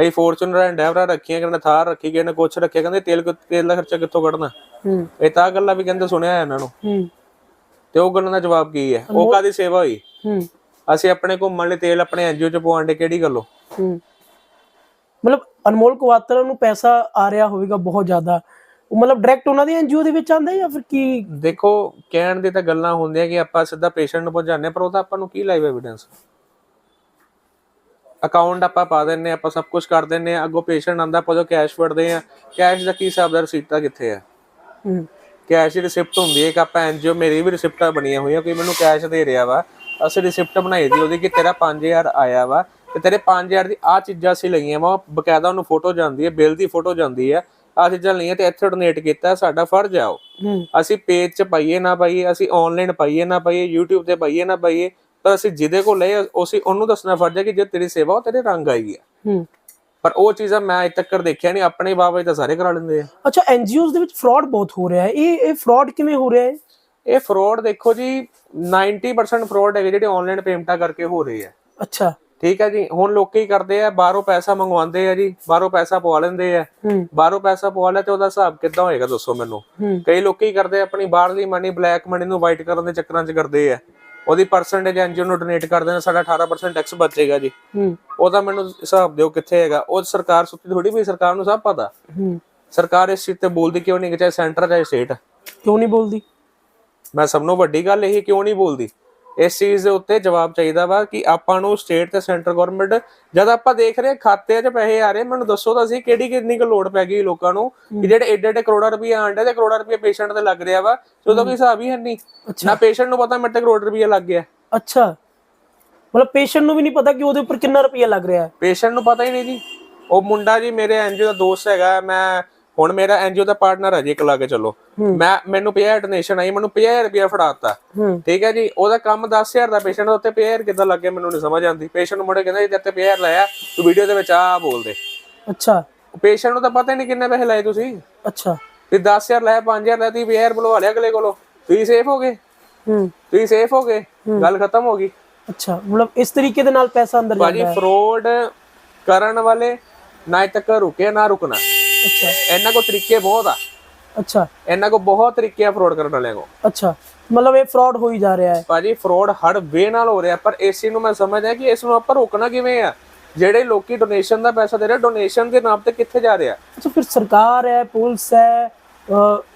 ਅਸੀਂ ਫੋਰਚੂਨਰ ਐਂਡੈਵਰਾ ਰੱਖੀਆਂ ਕਹਿੰਦੇ ਥਾਰ ਰੱਖੀ ਗਏ ਨੇ ਕੁਛ ਰੱਖਿਆ ਕਹਿੰਦੇ ਤੇਲ ਤੇਲ ਦਾ ਖਰਚਾ ਕਿੱਥੋਂ ਕੱਢਣਾ? ਹੂੰ। ਇਹ ਤਾਂ ਗੱਲਾਂ ਵੀ ਕਹਿੰਦੇ ਸੁਣਿਆ ਇਹਨਾਂ ਨੂੰ। ਹੂੰ। ਤੇ ਉਹ ਗੱਲਾਂ ਦਾ ਜਵਾਬ ਕੀ ਹੈ? ਉਹ ਕਾਦੀ ਸੇਵਾ ਹੋਈ? ਹੂੰ। ਅਸੀਂ ਆਪਣੇ ਘੁੰਮਣ ਲਈ ਤੇਲ ਆਪਣੇ ਐਨਜੀਓ ਚ ਪਵਾਉਂਦੇ ਕਿਹੜੀ ਗੱਲੋਂ? ਹੂੰ। ਮਤਲਬ ਅਨਮੋਲ ਕੁਆਤਰਾ ਨੂੰ ਪੈਸਾ ਆ ਰਿਹਾ ਹੋਵੇਗਾ ਬਹੁਤ ਜ਼ਿਆਦਾ। ਉਹ ਮਤਲਬ ਡਾਇਰੈਕਟ ਉਹਨਾਂ ਦੀ ਐਨਜੀਓ ਦੇ ਵਿੱਚ ਆਂਦਾ ਜਾਂ ਫਿਰ ਕੀ? ਦੇਖੋ ਕਹਿਣ ਦੀ ਤਾਂ ਗੱਲਾਂ ਹੁੰਦੀਆਂ ਕਿ ਆਪਾਂ ਸਿੱਧਾ ਪੇਸ਼ੈਂਟ ਨੂੰ ਪਹੁੰਚਾਉਂਦੇ ਪਰ ਉਹ ਤਾਂ ਆਪਾਂ ਨੂੰ ਕੀ ਲਾਈਵ ਐਵੀਡੈਂਸ ਅਕਾਊਂਟ ਆਪਾਂ ਪਾ ਦਿੰਨੇ ਆਪਾਂ ਸਭ ਕੁਝ ਕਰ ਦਿੰਨੇ ਆ ਅੱਗੋਂ ਪੇਸ਼ੈਂਟ ਆਂਦਾ ਆਪਾਂ ਜੋ ਕੈਸ਼ ਫੜਦੇ ਆ ਕੈਸ਼ ਦਾ ਕੀ ਹਿਸਾਬ ਦਾ ਰਸੀਟਾਂ ਕਿੱਥੇ ਆ? ਕੈਸ਼ ਦੀ ਰਿਸਿਪਟ ਹੁੰਦੀ ਹੈ ਕਿ ਆਪਾਂ ਐਨਜੀਓ ਮੇਰੀ ਵੀ ਰਿਸਿਪਟਾਂ ਬਣੀਆਂ ਹੋਈਆਂ ਕੋਈ ਮੈਨੂੰ ਕੈਸ਼ ਦੇ ਰਿਹਾ ਵਾ। ਅਸੀਂ ਰਿਸਿਪਟ ਬਣਾਈ ਦੀ ਉਹਦੀ ਕਿ ਤੇਰਾ 5000 ਆਇਆ ਵਾ ਤੇ ਤੇਰੇ 5000 ਦੀ ਆ ਚੀਜ਼ਾਂ ਅਸੀਂ ਲਈਆਂ ਵਾ ਬਕਾਇਦਾ ਉਹਨੂੰ ਫੋਟੋ ਜਾਂਦੀ ਹੈ ਬਿੱਲ ਦੀ ਫੋਟੋ ਜਾਂਦੀ ਹੈ। ਆ ਚੀਜ਼ਾਂ ਲਈਆਂ ਤੇ ਇੱਥੇ ਡੋਨੇਟ ਕੀਤਾ ਸਾਡਾ ਫਰਜ਼ ਆ ਉਹ। ਅਸੀਂ ਪੇਜ 'ਚ ਪਾਈਏ ਨਾ ਪਾਈਏ ਅਸੀਂ ਆਨਲਾਈਨ ਪਾਈਏ ਨਾ ਪਾਈਏ YouTube ਤੇ ਪਾਈਏ ਨਾ ਪਾਈਏ ਪਰ ਅਸੀਂ ਜਿਹਦੇ ਕੋਲ ਲਏ ਅਸੀਂ ਉਹਨੂੰ ਦੱਸਣਾ ਫਰਜ਼ ਹੈ ਕਿ ਜੇ ਤੇਰੀ ਸੇਵਾ ਉਹ ਤੇਰੇ ਰੰਗ ਆਏਗੀ ਹੂੰ। ਪਰ ਉਹ ਚੀਜ਼ਾਂ ਮੈਂ ਅਜੇ ਤੱਕ ਦੇਖਿਆ ਨਹੀਂ ਆਪਣੇ ਬਾਬਾ ਜੀ ਤਾਂ ਸਾਰੇ ਕਰਾ ਲੈਂਦੇ ਆ। ਅੱਛਾ ਐਨਜੀਓਜ਼ ਦੇ ਵਿੱਚ ਫਰਾਡ ਬਹੁਤ ਹੋ ਰਿਹਾ ਹੈ। ਇਹ ਇਹ ਫਰਾਡ ਕਿਵੇਂ ਹੋ ਰਿਹਾ ਹੈ? ਇਹ ਫਰਾਡ ਦੇਖੋ ਜੀ 90% ਫਰਾਡ ਹੈਗੇ ਜਿਹੜੇ ਆਨਲਾਈਨ ਪੇਮੈਂਟਾਂ ਕਰਕੇ ਹੋ ਰਹੇ ਆ ਅੱਛਾ। ਠੀਕ ਹੈ ਜੀ ਹੁਣ ਲੋਕੀ ਕਰਦੇ ਆ ਬਾਹਰੋਂ ਪੈਸਾ ਮੰਗਵਾਉਂਦੇ ਆ ਜੀ ਬਾਹਰੋਂ ਪੈਸਾ ਪਵਾ ਲੈਂਦੇ ਆ। ਬਾਹਰੋਂ ਪੈਸਾ ਪਵਾ ਲਿਆ ਤੇ ਉਹਦਾ ਹਿਸਾਬ ਕਿੱਦਾਂ ਹੋਏਗਾ ਦੱਸੋ ਮੈਨੂੰ? ਕਈ ਲੋਕੀ ਕਰਦੇ ਆ ਆਪਣੀ ਬਾਹਰਲੀ ਮਨੀ ਬਲੈਕ ਮਨੀ ਨੂੰ ਵਾਈਟ ਕਰਨ ਦੇ ਚੱਕਰਾਂ 'ਚ ਕਰਦੇ ਆ। ਉਹਦੀ ਪਰਸੈਂਟੇਜ ਐਨਜੀਓ ਨੂੰ ਡੋਨੇਟ ਕਰਦੇ ਨੇ ਸਾਡਾ 18% ਟੈਕਸ ਬਚੇਗਾ ਜੀ। ਹੂੰ। ਉਹਦਾ ਮੈਨੂੰ ਹਿਸਾਬ ਦਿਓ ਕਿੱਥੇ ਹੈਗਾ। ਉਹ ਸਰਕਾਰ ਸੁੱਤੀ ਥੋੜੀ ਵੀ ਸਰਕਾਰ ਨੂੰ ਸਭ ਪਤਾ। ਹੂੰ। ਸਰਕਾਰ ਇਸ ਚੀਜ਼ ਤੇ ਬੋਲਦੀ ਕਿਉਂ ਨਹੀਂ ਚਾਹੇ ਸੈਂਟਰ ਚਾਹੇ ਸਟੇਟ ਕਿਉਂ ਨਹੀਂ ਬੋਲਦੀ? ਮੈਂ ਸਭ ਨੂੰ ਵੱਡੀ ਗੱਲ ਇਹ ਕਿਉਂ ਨਹੀਂ ਬੋਲਦੀ? ਇਸ ਚੀਜ਼ ਦੇ ਉੱਤੇ ਜਵਾਬ ਚਾਹੀਦਾ ਵਾ ਕਿ ਆਪਾਂ ਨੂੰ ਸਟੇਟ ਤੇ ਸੈਂਟਰ ਗਵਰਨਮੈਂਟ ਜਦ ਆਪਾਂ ਦੇਖ ਰਹੇ ਖਾਤੇ 'ਚ ਪੈਸੇ ਆ ਰਹੇ ਮੈਨੂੰ ਦੱਸੋ ਤਾਂ ਅਸੀਂ ਕਿਹੜੀ ਕਿੰਨੀ ਕੁ ਲੋੜ ਪੈ ਗਈ ਲੋਕਾਂ ਨੂੰ ਕਿ ਜਿਹੜੇ ਏਡੇ ਏਡੇ ਕਰੋੜਾਂ ਰੁਪਏ ਆਂਡੇ ਤੇ ਕਰੋੜਾਂ ਰੁਪਏ ਪੇਸ਼ੈਂਟ ਤੇ ਲੱਗ ਰਿਹਾ ਵਾ ਉਹਦਾ ਕੋਈ ਹਿਸਾਬ ਹੀ ਹੈ ਨਹੀਂ। ਨਾ ਪੇਸ਼ੈਂਟ ਨੂੰ ਪਤਾ ਮੇਰੇ ਤੇ ਕਰੋੜ ਰੁਪਏ ਲੱਗ ਗਿਆ। ਅੱਛਾ। ਮਤਲਬ ਪੇਸ਼ੈਂਟ ਨੂੰ ਵੀ ਨਹੀਂ ਪਤਾ ਕਿ ਉਹਦੇ ਉੱਪਰ ਕਿੰਨਾ ਰੁਪਇਆ ਲੱਗ ਰਿਹਾ ਹੈ। ਪੇਸ਼ੈਂਟ ਨੂੰ ਪਤਾ ਹੀ ਨਹੀਂ ਜੀ। ਉਹ ਮੁੰਡਾ ਜੀ ਮੇਰੇ ਐਨਜੀਓ ਦਾ ਦੋਸਤ ਹੈਗਾ ਮੈਂ ਹੁਣ ਮੇਰਾ ਐਨਜੀਓ ਦਾ ਪਾਰਟਨਰ ਹੈ ਜੀ ਇੱਕ ਲਾ ਕੇ ਚੱਲੋ। ਮੈਂ ਮੈਨੂੰ 50 ਡੋਨੇਸ਼ਨ ਆਈ ਮੈਨੂੰ 50000 ਰੁਪਏ ਫੜਾਤਾ। ਠੀਕ ਹੈ ਜੀ ਉਹਦਾ ਕੰਮ 10000 ਦਾ ਪੇਸ਼ੈਂਟ ਉੱਤੇ 50000 ਕਿੱਦਾਂ ਲੱਗ ਮੈਨੂੰ ਨਹੀਂ ਸਮਝ ਆਉਂਦੀ। ਪੇਸ਼ੈਂਟ ਮੁੰਡੇ ਕਹਿੰਦਾ ਜੀ ਤੇ 50000 ਲਾਇਆ ਤੂੰ ਵੀਡੀਓ ਦੇ ਵਿੱਚ ਆ ਬੋਲਦੇ ਅੱਛਾ। ਪੇਸ਼ੈਂਟ ਨੂੰ ਤਾਂ ਪਤਾ ਹੀ ਨਹੀਂ ਕਿੰਨੇ ਪੈਸੇ ਲਾਏ ਤੁਸੀਂ। ਅੱਛਾ। ਤੇ 10000 ਲਾਇਆ 5000 ਲਾਇਆ ਤੁਸੀਂ 50000 ਬੁਲਵਾ ਲਿਆ ਅਗਲੇ ਕੋਲੋਂ। ਤੁਸੀਂ ਸੇਫ ਹੋ ਗਏ? ਹੂੰ। ਤੁਸੀਂ ਸੇਫ ਹੋ ਗਏ? ਗੱਲ ਖਤਮ ਹੋ ਗਈ। ਅੱਛਾ ਮਤਲਬ ਇਸ ਤਰੀਕੇ ਦੇ ਨਾਲ ਪੈਸਾ ਅੰਦਰ ਭਾਜੀ ਜਾਂਦਾ ਹੈ। ਫਰੋਡ ਕਰਨ ਵਾਲੇ ਨਾ ਤੱਕ ਰੁਕੇ ਨਾ ਰੁਕਣਾ। ਅੱਛਾ। ਇਹਨਾਂ ਕੋ ਤਰੀਕੇ ਬਹੁਤ ਆ। ਅੱਛਾ। ਇਹਨਾਂ ਕੋ ਬਹੁਤ ਤਰੀਕੇ ਆ ਫਰੋਡ ਕਰਨ ਵਾਲਿਆਂ ਕੋ ਅੱਛਾ। ਮਤਲਬ ਇਹ ਫਰਾਡ ਹੋ ਹੀ ਜਾ ਰਿਹਾ ਹੈ। ਭਾਜੀ ਫਰੋਡ ਹਰ ਵੇ ਨਾਲ ਹੋ ਰਿਹਾ ਪਰ ਇਸ ਨੂੰ ਮੈਂ ਸਮਝਦਾ ਕਿ ਇਸ ਨੂੰ ਆਪਾਂ ਰੋਕਣਾ ਕਿਵੇਂ ਆ? ਜਿਹੜੇ ਲੋਕੀ ਡੋਨੇਸ਼ਨ ਦਾ ਪੈਸਾ ਦੇ ਰਹੇ ਡੋਨੇਸ਼ਨ ਦੇ ਨਾਮ ਤੇ ਕਿੱਥੇ ਜਾ ਰਿਹਾ? ਅੱਛਾ ਫਿਰ ਸਰਕਾਰ ਹੈ ਪੁਲਿਸ ਹੈ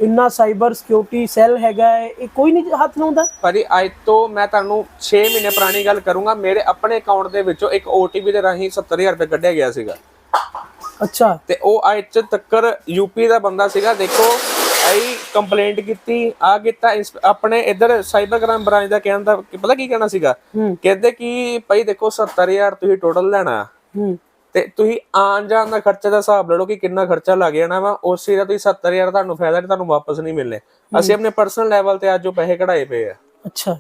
ਇੰਨਾ ਸਾਈਬਰ ਸਿਕਿਉਰਿਟੀ ਸੈੱਲ ਹੈਗਾ ਹੈ ਇਹ ਕੋਈ ਨਹੀਂ ਹੱਥ ਲਾਉਂਦਾ? ਭਾਜੀ ਅੱਜ ਤੋਂ ਮੈਂ ਤੁਹਾਨੂੰ 6 ਮਹੀਨੇ ਪੁਰਾਣੀ ਗੱਲ ਕਰੂੰਗਾ ਮੇਰੇ ਆਪਣੇ ਅਕਾਊਂਟ ਦੇ ਵਿੱਚੋਂ ਇੱਕ OTP ਦੇ ਰਾਹੀਂ 70000 ਰੁਪਏ ਕੱਢਿਆ ਗਿਆ ਸੀਗਾ। ਅੱਛਾ। ਤੇ ਉਹ ਅੱਜ ਤੱਕਰ ਯੂਪੀ ਦਾ ਬੰਦਾ ਸੀਗਾ। ਦੇਖੋ ਆਈ ਕੰਪਲੇਂਟ ਕੀਤੀ ਆ ਕੀਤਾ। ਆਪਣੇ ਇਧਰ ਸਾਈਬਰ ਕ੍ਰਾਈਮ ਬ੍ਰਾਂਚ ਦਾ ਕਹਿਣ ਦਾ ਪਤਾ ਕੀ ਕਹਿਣਾ ਸੀਗਾ? ਕਹਿੰਦੇ ਕਿ ਭਾਈ ਦੇਖੋ 70000 ਤੁਸੀਂ ਟੋਟਲ ਲੈਣਾ। ਹੂੰ। ਤੇ ਤੁਸੀਂ ਆਣ ਜਾਣ ਦਾ ਖਰਚੇ ਦਾ ਹਿਸਾਬ ਲਾ ਲਓ ਕਿ ਕਿੰਨਾ ਖਰਚਾ ਲੱਗ ਜਾਣਾ ਵਾ ਉਸ ਦਾ ਤੁਸੀਂ 70000 ਤੁਹਾਨੂੰ ਫਾਇਦਾ ਨਹੀਂ ਤੁਹਾਨੂੰ ਵਾਪਸ ਨਹੀਂ ਮਿਲਨੇ ਅਸੀਂ ਆਪਣੇ ਪਰਸਨਲ ਲੈਵਲ ਤੇ ਅੱਜ ਉਹ ਪੈਸੇ ਕਢਾਏ ਪਏ ਆ। ਅੱਛਾ।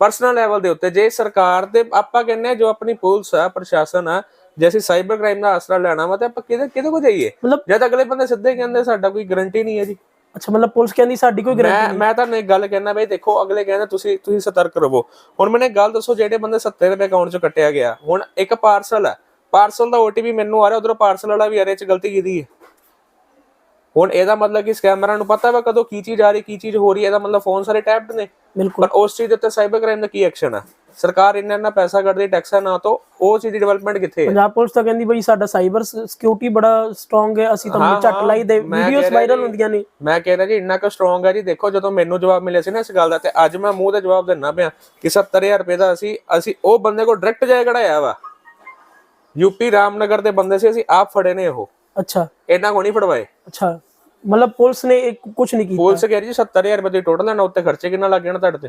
ਪਰਸਨਲ ਲੈਵਲ ਦੇ ਉੱਤੇ ਜੇ ਸਰਕਾਰ ਦੇ ਆਪਾਂ ਕਹਿੰਦੇ ਹਾਂ ਜੋ ਆਪਣੀ ਪੁਲਿਸ ਆ ਪ੍ਰਸ਼ਾਸਨ ਆ ਜੇ ਅਸੀਂ ਸਾਈਬਰ ਕ੍ਰਾਈਮ ਦਾ ਆਸਰਾ ਲੈਣਾ ਵਾ ਤੇ ਆਪਾਂ ਕਿਹਦੇ ਕਿਹਦੇ ਕੋ ਜਾਈਏ? ਮਤਲਬ ਜਦ ਅਗਲੇ ਬੰਦੇ ਸਿੱਧੇ ਕਹਿੰਦੇ ਸਾਡਾ ਕੋਈ ਗਾਰੰਟੀ ਨਹੀਂ ਹੈ ਜੀ। ਅੱਛਾ ਮਤਲਬ ਪੁਲਿਸ ਕਹਿੰਦੀ ਸਾਡੀ ਕੋਈ ਗਰੰਟੀ ਮੈਂ ਮੈਂ ਤੁਹਾਨੂੰ ਇੱਕ ਗੱਲ ਕਹਿਣਾ ਬਈ ਦੇਖੋ ਅਗਲੇ ਕਹਿੰਦੇ ਤੁਸੀਂ ਤੁਸੀਂ ਸਤਰਕ ਰਹੋ। ਹੁਣ ਮੈਨੂੰ ਗੱਲ ਦੱਸੋ ਜਿਹੜੇ ਬੰਦੇ 70 ਰੁਪਏ ਅਕਾਊਂਟ ਚੋਂ ਕੱਟਿਆ ਗਿਆ ਹੁਣ ਇੱਕ ਪਾਰਸਲ ਹੈ। ਪਾਰਸਲ ਦਾ OTP ਮੈਨੂੰ ਆ ਰਿਹਾ ਉਧਰੋਂ ਪਾਰਸਲ ਵਾਲਾ ਵੀ ਆ ਰਿਹਾ ਚ ਗਲਤੀ ਕੀਤੀ ਹੈ? ਹੁਣ ਇਹਦਾ ਮਤਲਬ ਕਿ ਸਕੈਮਰਾਂ ਨੂੰ ਪਤਾ ਵਾ ਕਦੋਂ ਕੀ ਚੀਜ਼ ਆ ਰਹੀ ਕੀ ਚੀਜ਼ ਹੋ ਰਹੀ ਹੈ ਇਹਦਾ ਮਤਲਬ ਫੋਨ ਸਾਰੇ ਟੈਪਡ ਨੇ। ਬਿਲਕੁਲ। ਪਰ ਉਸ ਚੀਜ਼ ਦੇ ਉੱਤੇ ਸਾਈਬਰ ਕ੍ਰਾਈਮ ਦਾ ਕੀ ਐਕਸ਼ਨ ਹੈ ਸਰਕਾਰ ਇੰਨਾ ਇੰਨਾ ਪੈਸਾ ਕੱਢਦੀ ਟੈਕਸਾਂ ਨਾ ਤੋਂ ਉਹ ਚੀਜ਼ ਦੀ ਡਿਵੈਲਪਮੈਂਟ ਕਿੱਥੇ ਹੈ? ਪੰਜਾਬ ਪੁਲਿਸ ਤਾਂ ਕਹਿੰਦੀ ਬਈ ਸਾਡਾ ਸਾਈਬਰ ਸਿਕਿਉਰਿਟੀ ਬੜਾ ਸਟਰੋਂਗ ਹੈ ਅਸੀਂ ਤਾਂ ਹਾਂ, ਝੱਟ ਲਾਈ ਦੇ ਵੀਡੀਓਜ਼ ਵਾਇਰਲ ਹੁੰਦੀਆਂ ਨੇ। ਮੈਂ ਕਹਿ ਰਿਹਾ ਜੀ ਇੰਨਾ ਕੁ ਸਟਰੋਂਗ ਹੈ ਜੀ ਦੇਖੋ ਜਦੋਂ ਮੈਨੂੰ ਜਵਾਬ ਮਿਲਿਆ ਸੀ ਨਾ ਇਸ ਗੱਲ ਦਾ ਤੇ ਅੱਜ ਮੈਂ ਮੂੰਹ ਤੇ ਜਵਾਬ ਦਿੰਨਾ ਪਿਆ ਕਿ 70000 ਰੁਪਏ ਦਾ ਅਸੀਂ ਅਸੀਂ ਉਹ ਬੰਦੇ ਕੋਲ ਡਾਇਰੈਕਟ ਜਾਇ ਕਢਾਇਆ ਵਾ। ਯੂਪੀ ਰਾਮਨਗਰ ਦੇ ਬੰਦੇ ਸੀ ਅਸੀਂ ਆਪ ਫੜੇ ਨੇ ਉਹ। ਅੱਛਾ। ਇਹਨਾਂ ਕੋ ਨਹੀਂ ਫੜਵਾਏ। ਅੱਛਾ। ਮਤਲਬ ਪੁਲਿਸ ਨੇ ਕੁਝ ਨਹੀਂ ਕੀਤਾ। ਪੁਲਿਸ ਕਹਿ ਰਹੀ ਜੀ 70000 ਰੁਪਏ ਦੀ ਟੋਟਲ ਲੈਣਾ ਉੱਤੇ ਖਰਚੇ ਕਿੰਨਾ ਲੱਗ ਜਾਣਾ ਤੁਹਾਡੇ ਤੇ?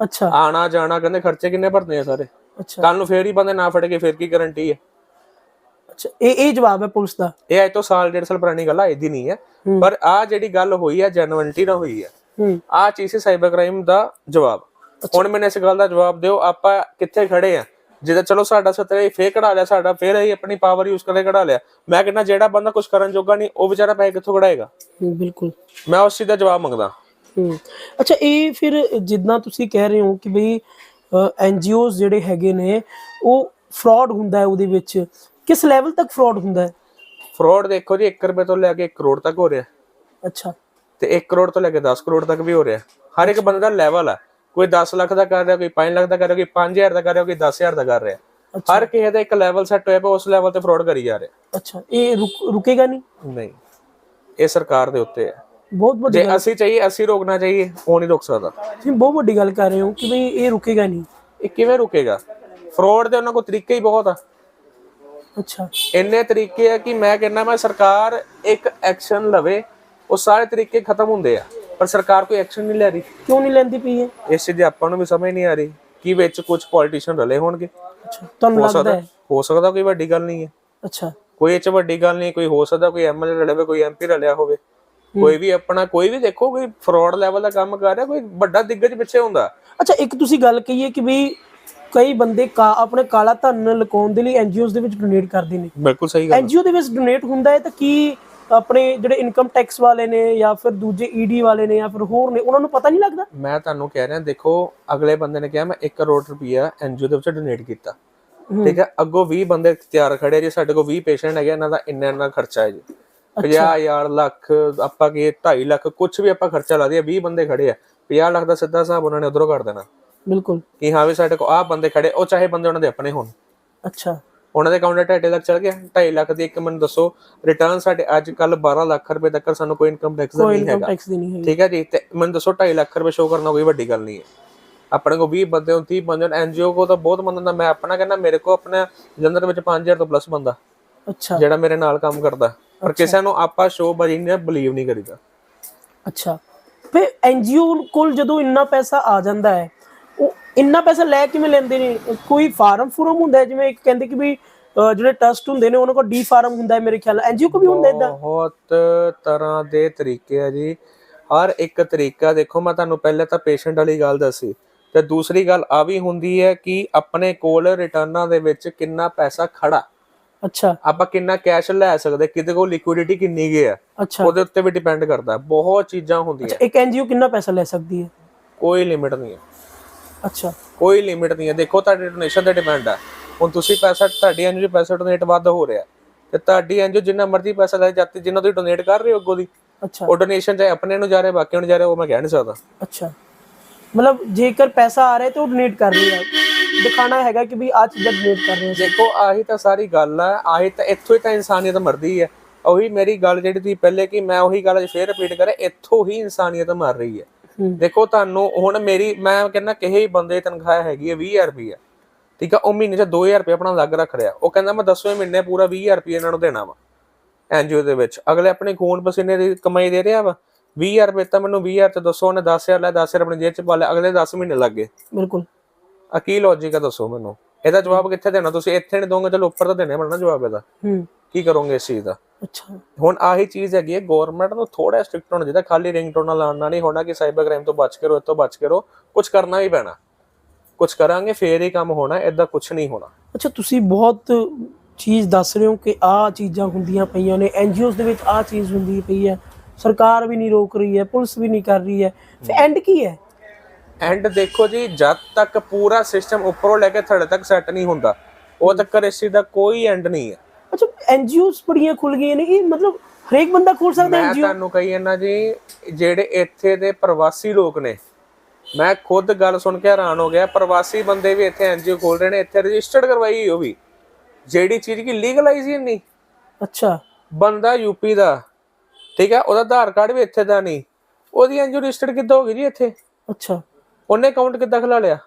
ਅੱਛਾ। ਆਣਾ ਜਾਣਾ ਕਹਿੰਦੇ ਖਰਚੇ ਕਿੰਨੇ ਭਰਨੇ ਆ ਸਾਰੇ। ਅੱਛਾ। ਕੱਲ ਨੂੰ ਫੇਰ ਹੀ ਬੰਦੇ ਨਾ ਫੜ ਕੇ ਫੇਰ ਕੀ ਗਾਰੰਟੀ ਹੈ ਅੱਛਾ ਇਹ ਇਹ ਜਵਾਬ ਹੈ ਪੁਲਿਸ ਦਾ। ਇਹ ਅੱਜ ਤੋਂ ਸਾਲ ਡੇਢ ਸਾਲ ਪੁਰਾਣੀ ਗੱਲ ਆ ਇਹਦੀ ਨਹੀਂ ਹੈ। ਪਰ ਆ ਜਿਹੜੀ ਗੱਲ ਹੋਈ ਹੈ ਜੈਨੂਇਨਟੀ ਨਾਲ ਹੋਈ ਹੈ। ਆ ਚੀਜ਼ ਸੀ ਸਾਈਬਰ ਕ੍ਰਾਈਮ ਦਾ ਜਵਾਬ। ਹੁਣ ਮੈਨੂੰ ਇਸ ਗੱਲ ਦਾ ਜਵਾਬ ਦਿਓ ਆਪਾਂ ਕਿੱਥੇ ਖੜੇ ਆ? ਜਿਹਦਾ ਚਲੋ ਸਾਡਾ ਸਤਰੇ ਫੇਰ ਕਢਾ ਲਿਆ ਸਾਡਾ ਫੇਰ ਅਸੀਂ ਆਪਣੀ ਪਾਵਰ ਯੂਜ਼ ਕਰਕੇ ਕਢਾ ਲਿਆ। ਮੈਂ ਕਹਿੰਦਾ ਜਿਹੜਾ ਬੰਦਾ ਕੁਝ ਕਰਨ ਜੋਗਾ ਨਹੀਂ ਉਹ ਵਿਚਾਰਾ ਪੈਸੇ ਕਿੱਥੋਂ ਕਢਾਏਗਾ? ਬਿਲਕੁਲ। ਮੈਂ ਉਸ ਚੀਜ਼ ਦਾ ਜਵਾਬ ਮੰਗਦਾ। ਹੂੰ। ਅੱਛਾ ਇਹ ਫਿਰ ਜਿੱਦਾਂ ਤੁਸੀਂ ਕਹਿ ਰਹੇ ਹੋ ਕਿ ਬਈ ਐਨਜੀਓਜ਼ ਜਿਹੜੇ ਹੈਗੇ ਨੇ ਉਹ ਫਰਾਡ ਹੁੰਦਾ ਹੈ ਉਹਦੇ ਵਿੱਚ। ਕਿਸ ਲੈਵਲ ਤੱਕ ਫਰਾਡ ਹੁੰਦਾ ਹੈ? ਫਰਾਡ ਦੇਖੋ ਜੀ 1 ਰੁਪਏ ਤੋਂ ਲੈ ਕੇ 1 ਕਰੋੜ ਤੱਕ ਹੋ ਰਿਹਾ। ਅੱਛਾ। ਤੇ 1 ਕਰੋੜ ਤੋਂ ਲੈ ਕੇ 10 ਕਰੋੜ ਤੱਕ ਵੀ ਹੋ ਰਿਹਾ। ਹਰ ਇੱਕ ਬੰਦੇ ਦਾ ਲੈਵਲ ਆ। ਕੋਈ 10 ਲੱਖ ਦਾ ਕਰ ਰਿਹਾ ਕੋਈ 5 ਲੱਖ ਦਾ ਕਰ ਰਿਹਾ ਕੋਈ 5000 ਦਾ ਕਰ ਰਿਹਾ ਕੋਈ 10000 ਦਾ ਕਰ ਰਿਹਾ। ਹਰ ਕਿਸੇ ਦਾ ਇੱਕ ਲੈਵਲ ਸੈੱਟ ਹੋਇਆ ਪਿਆ ਉਸ ਲੈਵਲ ਤੇ ਫਰਾਡ ਕਰੀ ਜਾ ਰਿਹਾ। ਅੱਛਾ ਇਹ ਰੁਕ- ਰੁਕੇਗਾ ਨਹੀਂ? ਨਹੀਂ। ਇਹ ਸਰਕਾਰ ਦੇ ਉੱਤੇ ਹੈ। ਬਹੁਤ ਵੱਡੀ ਜੇ ਅਸੀਂ ਚਾਹੀਏ ਅਸੀਂ ਰੋਕਣਾ ਚਾਹੀਏ ਉਹ ਨਹੀਂ ਰੋਕ ਸਕਦਾ। ਤੁਸੀਂ ਬਹੁਤ ਵੱਡੀ ਗੱਲ ਕਰ ਰਹੇ ਹੋ ਕਿ ਬਈ ਇਹ ਰੁਕੇਗਾ ਨਹੀਂ। ਇਹ ਕਿਵੇਂ ਰੁਕੇਗਾ? ਫਰਾਡ ਦੇ ਉਹਨਾਂ ਕੋਲ ਤਰੀਕੇ ਹੀ ਬਹੁਤ ਆ। ਅੱਛਾ। ਇੰਨੇ ਤਰੀਕੇ ਆ ਕਿ ਮੈਂ ਕਹਿੰਦਾ ਮੈਂ ਸਰਕਾਰ ਇੱਕ ਐਕਸ਼ਨ ਲਵੇ ਉਹ ਸਾਰੇ ਤਰੀਕੇ ਖਤਮ ਹੁੰਦੇ ਆ। ਪਰ ਸਰਕਾਰ ਕੋਈ ਐਕਸ਼ਨ ਨਹੀਂ ਲੈ ਰਹੀ। ਕਿਉਂ ਨਹੀਂ ਲੈਂਦੀ ਪਈ ਹੈ ਇਸ ਦੀ ਆਪਾਂ ਨੂੰ ਵੀ ਸਮਝ ਨਹੀਂ ਆ ਰਹੀ ਕੀ ਵਿੱਚ ਕੁਝ ਪੋਲੀਟੀਸ਼ੀਅਨ ਰਲੇ ਹੋਣਗੇ। ਅੱਛਾ ਤੁਹਾਨੂੰ ਹੋ ਲੱਗਦਾ ਸਕਦਾ ਹੈ? ਹੋ ਸਕਦਾ ਕੋਈ ਵੱਡੀ ਗੱਲ ਨਹੀਂ ਹੈ। ਅੱਛਾ। ਕੋਈ ਇਹ ਚ ਵੱਡੀ ਗੱਲ ਨਹੀਂ ਕੋਈ ਹੋ ਸਕਦਾ ਕੋਈ ਐਮਐਲਏ ਰਲਿਆ ਹੋਵੇ ਕੋਈ ਐਮਪੀ ਰਲਿਆ ਹੋਵੇ। ਕੋਈ ਵੀ ਆਪਣਾ ਕੋਈ ਵੀ ਦੇਖੋ ਕੋਈ ਫਰਾਡ ਲੈਵਲ ਦਾ ਕੰਮ ਕਰ ਰਿਹਾ ਕੋਈ ਵੱਡਾ ਦਿੱਗਜ ਪਿੱਛੇ ਹੁੰਦਾ। ਅੱਛਾ ਇੱਕ ਤੁਸੀਂ ਗੱਲ ਕਹੀ ਹੈ ਕਿ ਵੀ ਕਈ ਬੰਦੇ ਕਾ ਆਪਣੇ ਕਾਲਾ ਧਨ ਲੁਕਾਉਣ ਦੇ ਲਈ ਐਨਜੀਓਜ਼ ਦੇ ਵਿੱਚ ਡੋਨੇਟ ਕਰਦੇ ਨੇ। ਬਿਲਕੁਲ ਸਹੀ ਗੱਲ ਐਨਜੀਓ ਦੇ ਵਿੱਚ ਡੋਨੇਟ ਹੁੰਦਾ ਹੈ ਤਾਂ ਕੀ ਆਪਣੇ ਜਿਹੜੇ ਇਨਕਮ ਟੈਕਸ ਵਾਲੇ ਨੇ ਜਾਂ ਫਿਰ ਦੂਜੇ ਈਡੀ ਵਾਲੇ ਨੇ ਜਾਂ ਫਿਰ ਹੋਰ ਨੇ ਉਹਨਾਂ ਨੂੰ ਪਤਾ ਨਹੀਂ ਲੱਗਦਾ? ਮੈਂ ਤੁਹਾਨੂੰ ਕਹਿ ਰਿਹਾ ਦੇਖੋ ਅਗਲੇ ਬੰਦੇ ਨੇ ਕਿਹਾ ਮੈਂ 1 ਕਰੋੜ ਰੁਪਇਆ ਐਨਜੀਓ ਦੇ ਵਿੱਚ ਡੋਨੇਟ ਕੀਤਾ। ਠੀਕ ਹੈ ਅੱਗੋਂ 20 ਬੰਦੇ ਤਿਆਰ ਖੜੇ ਜੀ ਸਾਡੇ ਕੋਲ 20 ਪੇਸ਼ੈਂਟ ਹੈਗੇ ਇਹਨਾਂ ਦਾ ਇੰਨਾ ਇੰਨਾ ਖਰਚਾ ਹੈ ਜੀ। 50000 ਲੱਖ ਆਪਾਂ ਕੀ 2.5 ਲੱਖ ਕੁਝ ਵੀ ਆਪਾਂ ਖਰਚਾ ਲਾ ਦਈਏ 20 ਬੰਦੇ ਖੜੇ ਆ। 50 ਲੱਖ ਦਾ ਸਿੱਧਾ ਹਿਸਾਬ ਉਹਨਾਂ ਨੇ ਉਧਰੋਂ ਕਰ ਦੇਣਾ। ਬਿਲਕੁਲ। ਕਿ ਹਾਂ ਵੀ ਸਾਡੇ ਕੋਲ ਆਹ ਬੰਦੇ ਖੜੇ ਉਹ ਚਾਹੇ ਬੰਦੇ ਉਹਨਾਂ ਦੇ ਆਪਣੇ ਹੋਣ। ਅੱਛਾ। ਉਹਨਾਂ ਦੇ ਅਕਾਊਂਟ 2.5 ਲੱਖ ਚਲ ਗਿਆ 2.5 ਲੱਖ ਦੀ ਇੱਕ ਮੈਨੂੰ ਦੱਸੋ ਰਿਟਰਨ ਸਾਡੇ ਅੱਜ ਕੱਲ 12 ਲੱਖ ਰੁਪਏ ਤੱਕ ਸਾਨੂੰ ਕੋਈ ਇਨਕਮ ਟੈਕਸ ਨਹੀਂ ਇਨਕਮ ਹੈਗਾ। ਠੀਕ ਹੈ ਜੀ ਤੇ ਮੈਨੂੰ ਦੱਸੋ 2.5 ਲੱਖ ਰੁਪਏ ਸ਼ੋ ਕਰਨਾ ਕੋਈ ਵੱਡੀ ਗੱਲ ਨਹੀਂ ਹੈ। ਆਪਣੇ ਕੋਲ 20 ਬੰਦੇ ਹੋਣ 30 ਬੰਦੇ ਐਨਜੀਓ ਕੋ ਤਾਂ ਬਹੁਤ ਹੁੰਦਾ। ਮੈਂ ਆਪਣਾ ਕਹਿੰਦਾ ਮੇਰੇ ਕੋ ਆਪਣਾ ਜਲੰਧਰ ਵਿੱਚ 5000 ਤੋਂ ਪਲੱਸ ਬੰਦਾ। ਅੱਛਾ। ਜਿਹੜਾ ਮੇਰੇ ਨਾਲ ਕੰਮ ਕਰਦਾ। ਪਰ ਕਿਸੇ ਨੂੰ ਆਪਾਂ ਸ਼ੋ ਬਜੀ ਨੇ ਬਲੀਵ ਨਹੀਂ ਕਰੀਦਾ। ਅੱਛਾ। ਫੇ ਐਨਜੀਓ ਕੋਲ ਜਦੋਂ ਇੰਨਾ ਪੈਸਾ ਆ ਜਾਂਦਾ ਹੈ ਉਹ ਇੰਨਾ ਪੈਸਾ ਲੈ ਕਿਵੇਂ ਲੈਂਦੇ ਨੇ? ਕੋਈ ਫਾਰਮ ਫੁਰਮ ਹੁੰਦਾ ਹੈ ਜਿਵੇਂ ਇੱਕ ਕਹਿੰਦੇ ਕਿ ਵੀ ਜਿਹੜੇ ਟਰਸਟ ਹੁੰਦੇ ਨੇ ਉਹਨਾਂ ਕੋਲ ਡੀ ਫਾਰਮ ਹੁੰਦਾ ਹੈ ਮੇਰੇ ਖਿਆਲ ਐਨਜੀਓ ਕੋ ਵੀ ਹੁੰਦਾ ਇਦਾਂ ਬਹੁਤ ਤਰ੍ਹਾਂ ਦੇ ਤਰੀਕੇ ਆ ਜੀ। ਹਰ ਇੱਕ ਤਰੀਕਾ ਦੇਖੋ ਮੈਂ ਤੁਹਾਨੂੰ ਪਹਿਲੇ ਤਾਂ ਪੇਸ਼ੈਂਟ ਵਾਲੀ ਗੱਲ ਦੱਸੀ। ਤੇ ਦੂਸਰੀ ਗੱਲ ਆ ਵੀ ਹੁੰਦੀ ਹੈ ਕਿ ਆਪਣੇ ਕੋਲ ਰਿਟਰਨਾਂ ਦੇ ਵਿੱਚ ਕਿੰਨਾ ਪੈਸਾ ਖੜਾ। ਅੱਛਾ। ਆਪਾਂ ਕਿੰਨਾ ਕੈਸ਼ ਲੈ ਸਕਦੇ ਕਿਤੇ ਕੋਲ ਲਿਕੁਇਡਿਟੀ ਕਿੰਨੀ ਗਿਆ ਅੱਛਾ। ਉਹਦੇ ਉੱਤੇ ਵੀ ਡਿਪੈਂਡ ਕਰਦਾ ਹੈ। ਬਹੁਤ ਚੀਜ਼ਾਂ ਹੁੰਦੀਆਂ। ਇੱਕ ਐਨਜੀਓ ਕਿੰਨਾ ਪੈਸਾ ਲੈ ਸਕਦੀ ਹੈ? ਕੋਈ ਲਿਮਿਟ ਨਹੀਂ ਹੈ। ਅੱਛਾ। ਕੋਈ ਲਿਮਿਟ ਨਹੀਂ ਹੈ। ਦੇਖੋ ਤੁਹਾਡੀ ਡੋਨੇਸ਼ਨ ਤੇ ਡਿਪੈਂਡ ਹੈ। ਹੁਣ ਤੁਸੀਂ ਪੈਸਾ ਤੁਹਾਡੀ ਐਨਜੀਓ ਪੈਸਾ ਡੋਨੇਟ ਵੱਧ ਹੋ ਰਿਹਾ ਤੇ ਤੁਹਾਡੀ ਐਨਜੀਓ ਜਿੰਨਾ ਮਰਜ਼ੀ ਪੈਸਾ ਲੈ ਜਾਂਦੀ ਜਿੰਨਾ ਤੁਸੀਂ ਡੋਨੇਟ ਕਰ ਰਹੇ ਹੋ ਅੱਗੋਂ ਦੀ ਅੱਛਾ। ਉਹ ਡੋਨੇਸ਼ਨ ਚਾਹੇ ਆਪਣੇ ਨੂੰ ਜਾ ਰਿਹਾ ਬਾਕੀਆਂ ਨੂੰ ਜਾ ਰਿਹਾ ਉਹ ਮੈਂ ਕਹਿ ਨਹੀਂ ਸਕਦਾ। ਅੱਛਾ। ਮਤਲਬ ਜੇਕਰ ਪੈਸਾ ਆ ਰਿਹਾ ਹੈ ਤਾਂ ਉਹ ਡੋਨੇਟ ਕਰ ਰਹੀ ਹੈ। ਦਿਖਾਣਾ ਹੈਗਾ ਕਿ ਵੀ ਆ ਚੀਜ਼ਾਂ ਡੋਨੇਟ ਕਰ ਰਹੇ ਹਾਂ। ਦੇਖੋ ਆਹੀ ਤਾਂ ਸਾਰੀ ਗੱਲ ਹੈ ਆਹੀ ਤਾਂ ਇੱਥੋਂ ਹੀ ਤਾਂ ਇਨਸਾਨੀਅਤ ਮਰਦੀ ਹੈ ਉਹੀ ਮੇਰੀ ਗੱਲ ਜਿਹੜੀ ਤੁਸੀਂ ਪਹਿਲੇ ਕਿ ਮੈਂ ਉਹੀ ਗੱਲ ਫੇਰ ਰਿਪੀਟ ਕਰਾਂ ਇੱਥੋਂ ਹੀ ਇਨਸਾਨੀਅਤ ਮਰ ਰਹੀ ਹੈ। ਦੇਖੋ ਤੁਹਾਨੂੰ ਹੁਣ ਮੇਰੀ ਮੈਂ ਕਹਿੰਦਾ ਕਿਸੇ ਹੀ ਬੰਦੇ ਦੀ ਤਨਖਾਹ ਹੈਗੀ ਹੈ 20000 ਰੁਪਏ ਠੀਕ ਆ ਉਹ ਮਹੀਨੇ 'ਚ 2000 ਰੁਪਏ ਆਪਣਾ ਅਲੱਗ ਰੱਖ ਰਿਹਾ। ਉਹ ਕਹਿੰਦਾ ਮੈਂ 10ਵੇਂ ਮਹੀਨੇ ਪੂਰਾ 20000 ਰੁਪਏ ਇਹਨਾਂ ਨੂੰ ਦੇਣਾ ਵਾ ਐਨਜੀਓ ਦੇ ਵਿੱਚ। ਅਗਲੇ ਆਪਣੇ ਖੂਨ ਪਸੀਨੇ ਦੀ ਕਮਾਈ ਦੇ ਰਿਹਾ ਵਾ। 20000 ਰੁਪਏ ਤਾਂ ਮੈਨੂੰ 20000 ਤੇ ਦੱਸੋ ਉਹਨੇ 10000 ਲੈ 10000 ਆਪਣੀ ਜੇਬ 'ਚ ਪਾ ਲਿਆ ਅਗਲੇ 10 ਮਹੀਨੇ ਲੱਗ ਗਏ। ਬਿਲਕੁਲ। ਆ ਕੀ ਲੌਜੀਕ ਆ ਦੱਸੋ ਮੈਨੂੰ? ਇਹਦਾ ਜਵਾਬ ਕਿੱਥੇ ਦੇਣਾ? ਤੁਸੀਂ ਇੱਥੇ ਨਹੀਂ ਦੋਗੇ ਚਲੋ ਉੱਪਰ ਤਾਂ ਦੇਣੇ ਪੈਣਾ ਜਵਾਬ ਇਹਦਾ। ਹੂੰ। ਕੀ ਕਰੋਗੇ ਇਸ ਚੀਜ਼ ਦਾ? ਅੱਛਾ। ਹੁਣ ਆਹੀ ਚੀਜ਼ ਹੈਗੀ ਹੈ ਗਵਰਨਮੈਂਟ ਨੂੰ ਥੋੜਾ ਸਟ੍ਰਿਕਟ ਹੋਣਾ ਚਾਹੀਦਾ ਖਾਲੀ ਰਿੰਗਟੋਨ ਲਾਉਣਾ ਨਹੀਂ ਹੋਣਾ ਕਿ ਸਾਈਬਰ ਕ੍ਰਾਈਮ ਤੋਂ ਬਚ ਕੇ ਰਹੋ ਤੋਂ ਬਚ ਕੇ ਰਹੋ ਕੁਝ ਕਰਨਾ ਹੀ ਪੈਣਾ। ਕੁਝ ਕਰਾਂਗੇ ਫੇਰ ਹੀ ਕੰਮ ਹੋਣਾ ਏਦਾਂ ਕੁਝ ਨਹੀਂ ਹੋਣਾ। ਅੱਛਾ ਤੁਸੀਂ ਬਹੁਤ ਚੀਜ਼ ਦੱਸ ਰਹੇ ਹੋ ਕਿ ਆਹ ਚੀਜ਼ਾਂ ਹੁੰਦੀਆਂ ਪਈਆਂ ਨੇ ਐਨਜੀਓਜ਼ ਦੇ ਵਿੱਚ ਆਹ ਚੀਜ਼ ਹੁੰਦੀ ਪਈ ਹੈ। ਸਰਕਾਰ ਵੀ ਨਹੀਂ ਰੋਕ ਰਹੀ ਹੈ ਪੁਲਿਸ ਵੀ ਨਹੀਂ ਕਰ ਰਹੀ ਹੈ। ਫਿਰ ਐਂਡ ਕੀ ਹੈ? ਐਂਡ ਦੇਖੋ ਜੀ ਜਦ ਤੱਕ ਪੂਰਾ ਸਿਸਟਮ ਉੱਪਰੋਂ ਲੈ ਕੇ ਥੜੇ ਤੱਕ ਸੈੱਟ ਨਹੀਂ ਹੁੰਦਾ ਉਹ ਤੱਕ ਚੀਜ਼ ਦਾ ਕੋਈ ਐਂਡ ਨਹੀਂ ਹੈ। ਅੱਛਾ ਐਨਜੀਓਜ਼ ਬੜੀਆਂ ਖੁੱਲ ਗਈਆਂ ਨੇ ਇਹ ਮਤਲਬ ਹਰੇਕ ਬੰਦਾ ਖੋਲ ਸਕਦਾ ਮੈਂ ਐਨਜੀਓ ਤੁਹਾਨੂੰ ਕਹੀ ਜਾਂਦਾ ਜੀ ਜਿਹੜੇ ਇੱਥੇ ਦੇ ਪ੍ਰਵਾਸੀ ਲੋਕ ਨੇ ਮੈਂ ਖੁਦ ਗੱਲ ਸੁਣ ਕੇ ਹੈਰਾਨ ਹੋ ਗਿਆ ਪ੍ਰਵਾਸੀ ਬੰਦੇ ਵੀ ਇੱਥੇ ਐਨਜੀਓ ਖੋਲ ਰਹੇ ਨੇ ਇੱਥੇ ਰਜਿਸਟਰਡ ਕਰਵਾਈ ਉਹ ਵੀ। ਜਿਹੜੀ ਚੀਜ਼ ਕੀ ਲੀਗਲਾਈਜ਼ ਹੀ ਨਹੀਂ। ਅੱਛਾ। ਬੰਦਾ ਯੂਪੀ ਦਾ ਠੀਕ ਹੈ ਉਹਦਾ ਆਧਾਰ ਕਾਰਡ ਵੀ ਇੱਥੇ ਦਾ ਨਹੀਂ। ਉਹਦੀ ਐਨਜੀਓ ਰਜਿਸਟਰਡ ਕਿੱਦਾਂ ਹੋ ਗਈ ਜੀ ਇੱਥੇ? ਅੱਛਾ। ਉਹਨੇ ਅਕਾਊਂਟ ਕਿੱਦਾਂ ਖਲਾ ਲਿਆ?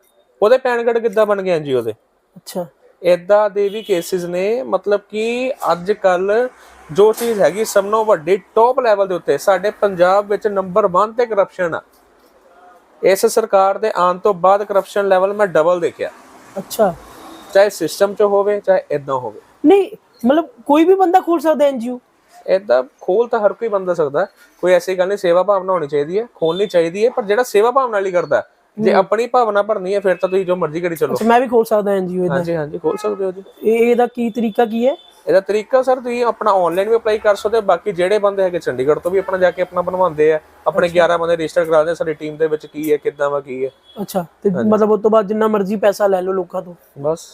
ਉਹਦੇ ਪੈਨ ਕਾਰਡ ਕਿੱਦਾਂ ਬਣ ਗਿਆ ਐਨਜੀਓ ਦੇ ਅੱਛਾ। ਇਦਾਂ ਦੇ ਵੀ ਕੇਸਿਸ ਨੇ ਮਤਲਬ ਕਿ ਅੱਜ ਕੱਲ ਜੋ ਚੀਜ਼ ਹੈਗੀ ਸਭ ਤੋਂ ਵੱਡੀ ਟੌਪ ਲੈਵਲ ਦੇ ਉੱਤੇ ਸਾਡੇ ਪੰਜਾਬ ਵਿੱਚ ਨੰਬਰ 1 ਤੇ ਕਰਪਸ਼ਨ ਆ। ਇਸ ਸਰਕਾਰ ਦੇ ਆਉਣ ਤੋਂ ਬਾਅਦ ਕਰਪਸ਼ਨ ਲੈਵਲ ਮੈਂ ਡਬਲ ਦੇਖਿਆ। ਅੱਛਾ। ਚਾਹੇ ਸਿਸਟਮ 'ਚ ਹੋਵੇ ਚਾਹੇ ਇਦਾਂ ਹੋਵੇ। ਨਹੀਂ ਮਤਲਬ ਕੋਈ ਵੀ ਬੰਦਾ ਖੋਲ ਸਕਦਾ ਐਨਜੀਓ ਇਦਾਂ ਖੋਲ ਤਾਂ ਹਰ ਕੋਈ ਬੰਦਾ ਸਕਦਾ। ਕੋਈ ਐਸੀ ਗੱਲ ਨਹੀਂ ਸੇਵਾ ਭਾਵਨਾ ਹੋਣੀ ਚਾਹੀਦੀ ਹੈ ਖੋਲਣੀ ਚਾਹੀਦੀ ਹੈ ਪਰ ਜਿਹੜਾ ਸੇਵਾ ਭਾਵਨਾ ਲਈ ਕਰਦਾ ਜੇ ਆਪਣੀ ਭਾਵਨਾ ਭਰਨੀ ਹੈ ਫਿਰ ਤਾਂ ਤੁਸੀਂ ਜੋ ਮਰਜ਼ੀ ਕਰੀ ਚੱਲੋ। ਅੱਛਾ ਮੈਂ ਵੀ ਖੋਲ ਸਕਦਾ ਐਨਜੀਓ ਇਹਦਾ ਹਾਂਜੀ ਹਾਂਜੀ ਖੋਲ ਸਕਦੇ ਹੋ ਜੀ। ਇਹ ਇਹਦਾ ਕੀ ਤਰੀਕਾ ਕੀ ਹੈ? ਇਹਦਾ ਤਰੀਕਾ ਸਰ ਤੁਸੀਂ ਆਪਣਾ ਆਨਲਾਈਨ ਵੀ ਅਪਲਾਈ ਕਰ ਸਕਦੇ ਹੋ ਬਾਕੀ ਜਿਹੜੇ ਬੰਦੇ ਹੈਗੇ ਚੰਡੀਗੜ੍ਹ ਤੋਂ ਵੀ ਆਪਣਾ ਜਾ ਕੇ ਆਪਣਾ ਬਣਵਾਉਂਦੇ ਆ ਆਪਣੇ 11 ਬੰਦੇ ਰਜਿਸਟਰ ਕਰਾਉਂਦੇ ਆ, ਸਾਡੀ ਟੀਮ ਦੇ ਵਿੱਚ ਕੀ ਹੈ ਕਿੱਦਾਂ ਵਾ ਕੀ ਹੈ। ਅੱਛਾ ਤੇ ਮਤਲਬ ਉਸ ਤੋਂ ਬਾਅਦ ਜਿੰਨਾ ਮਰਜ਼ੀ ਪੈਸਾ ਲੈ ਲਓ ਲੋਕਾਂ ਤੋਂ। ਬਸ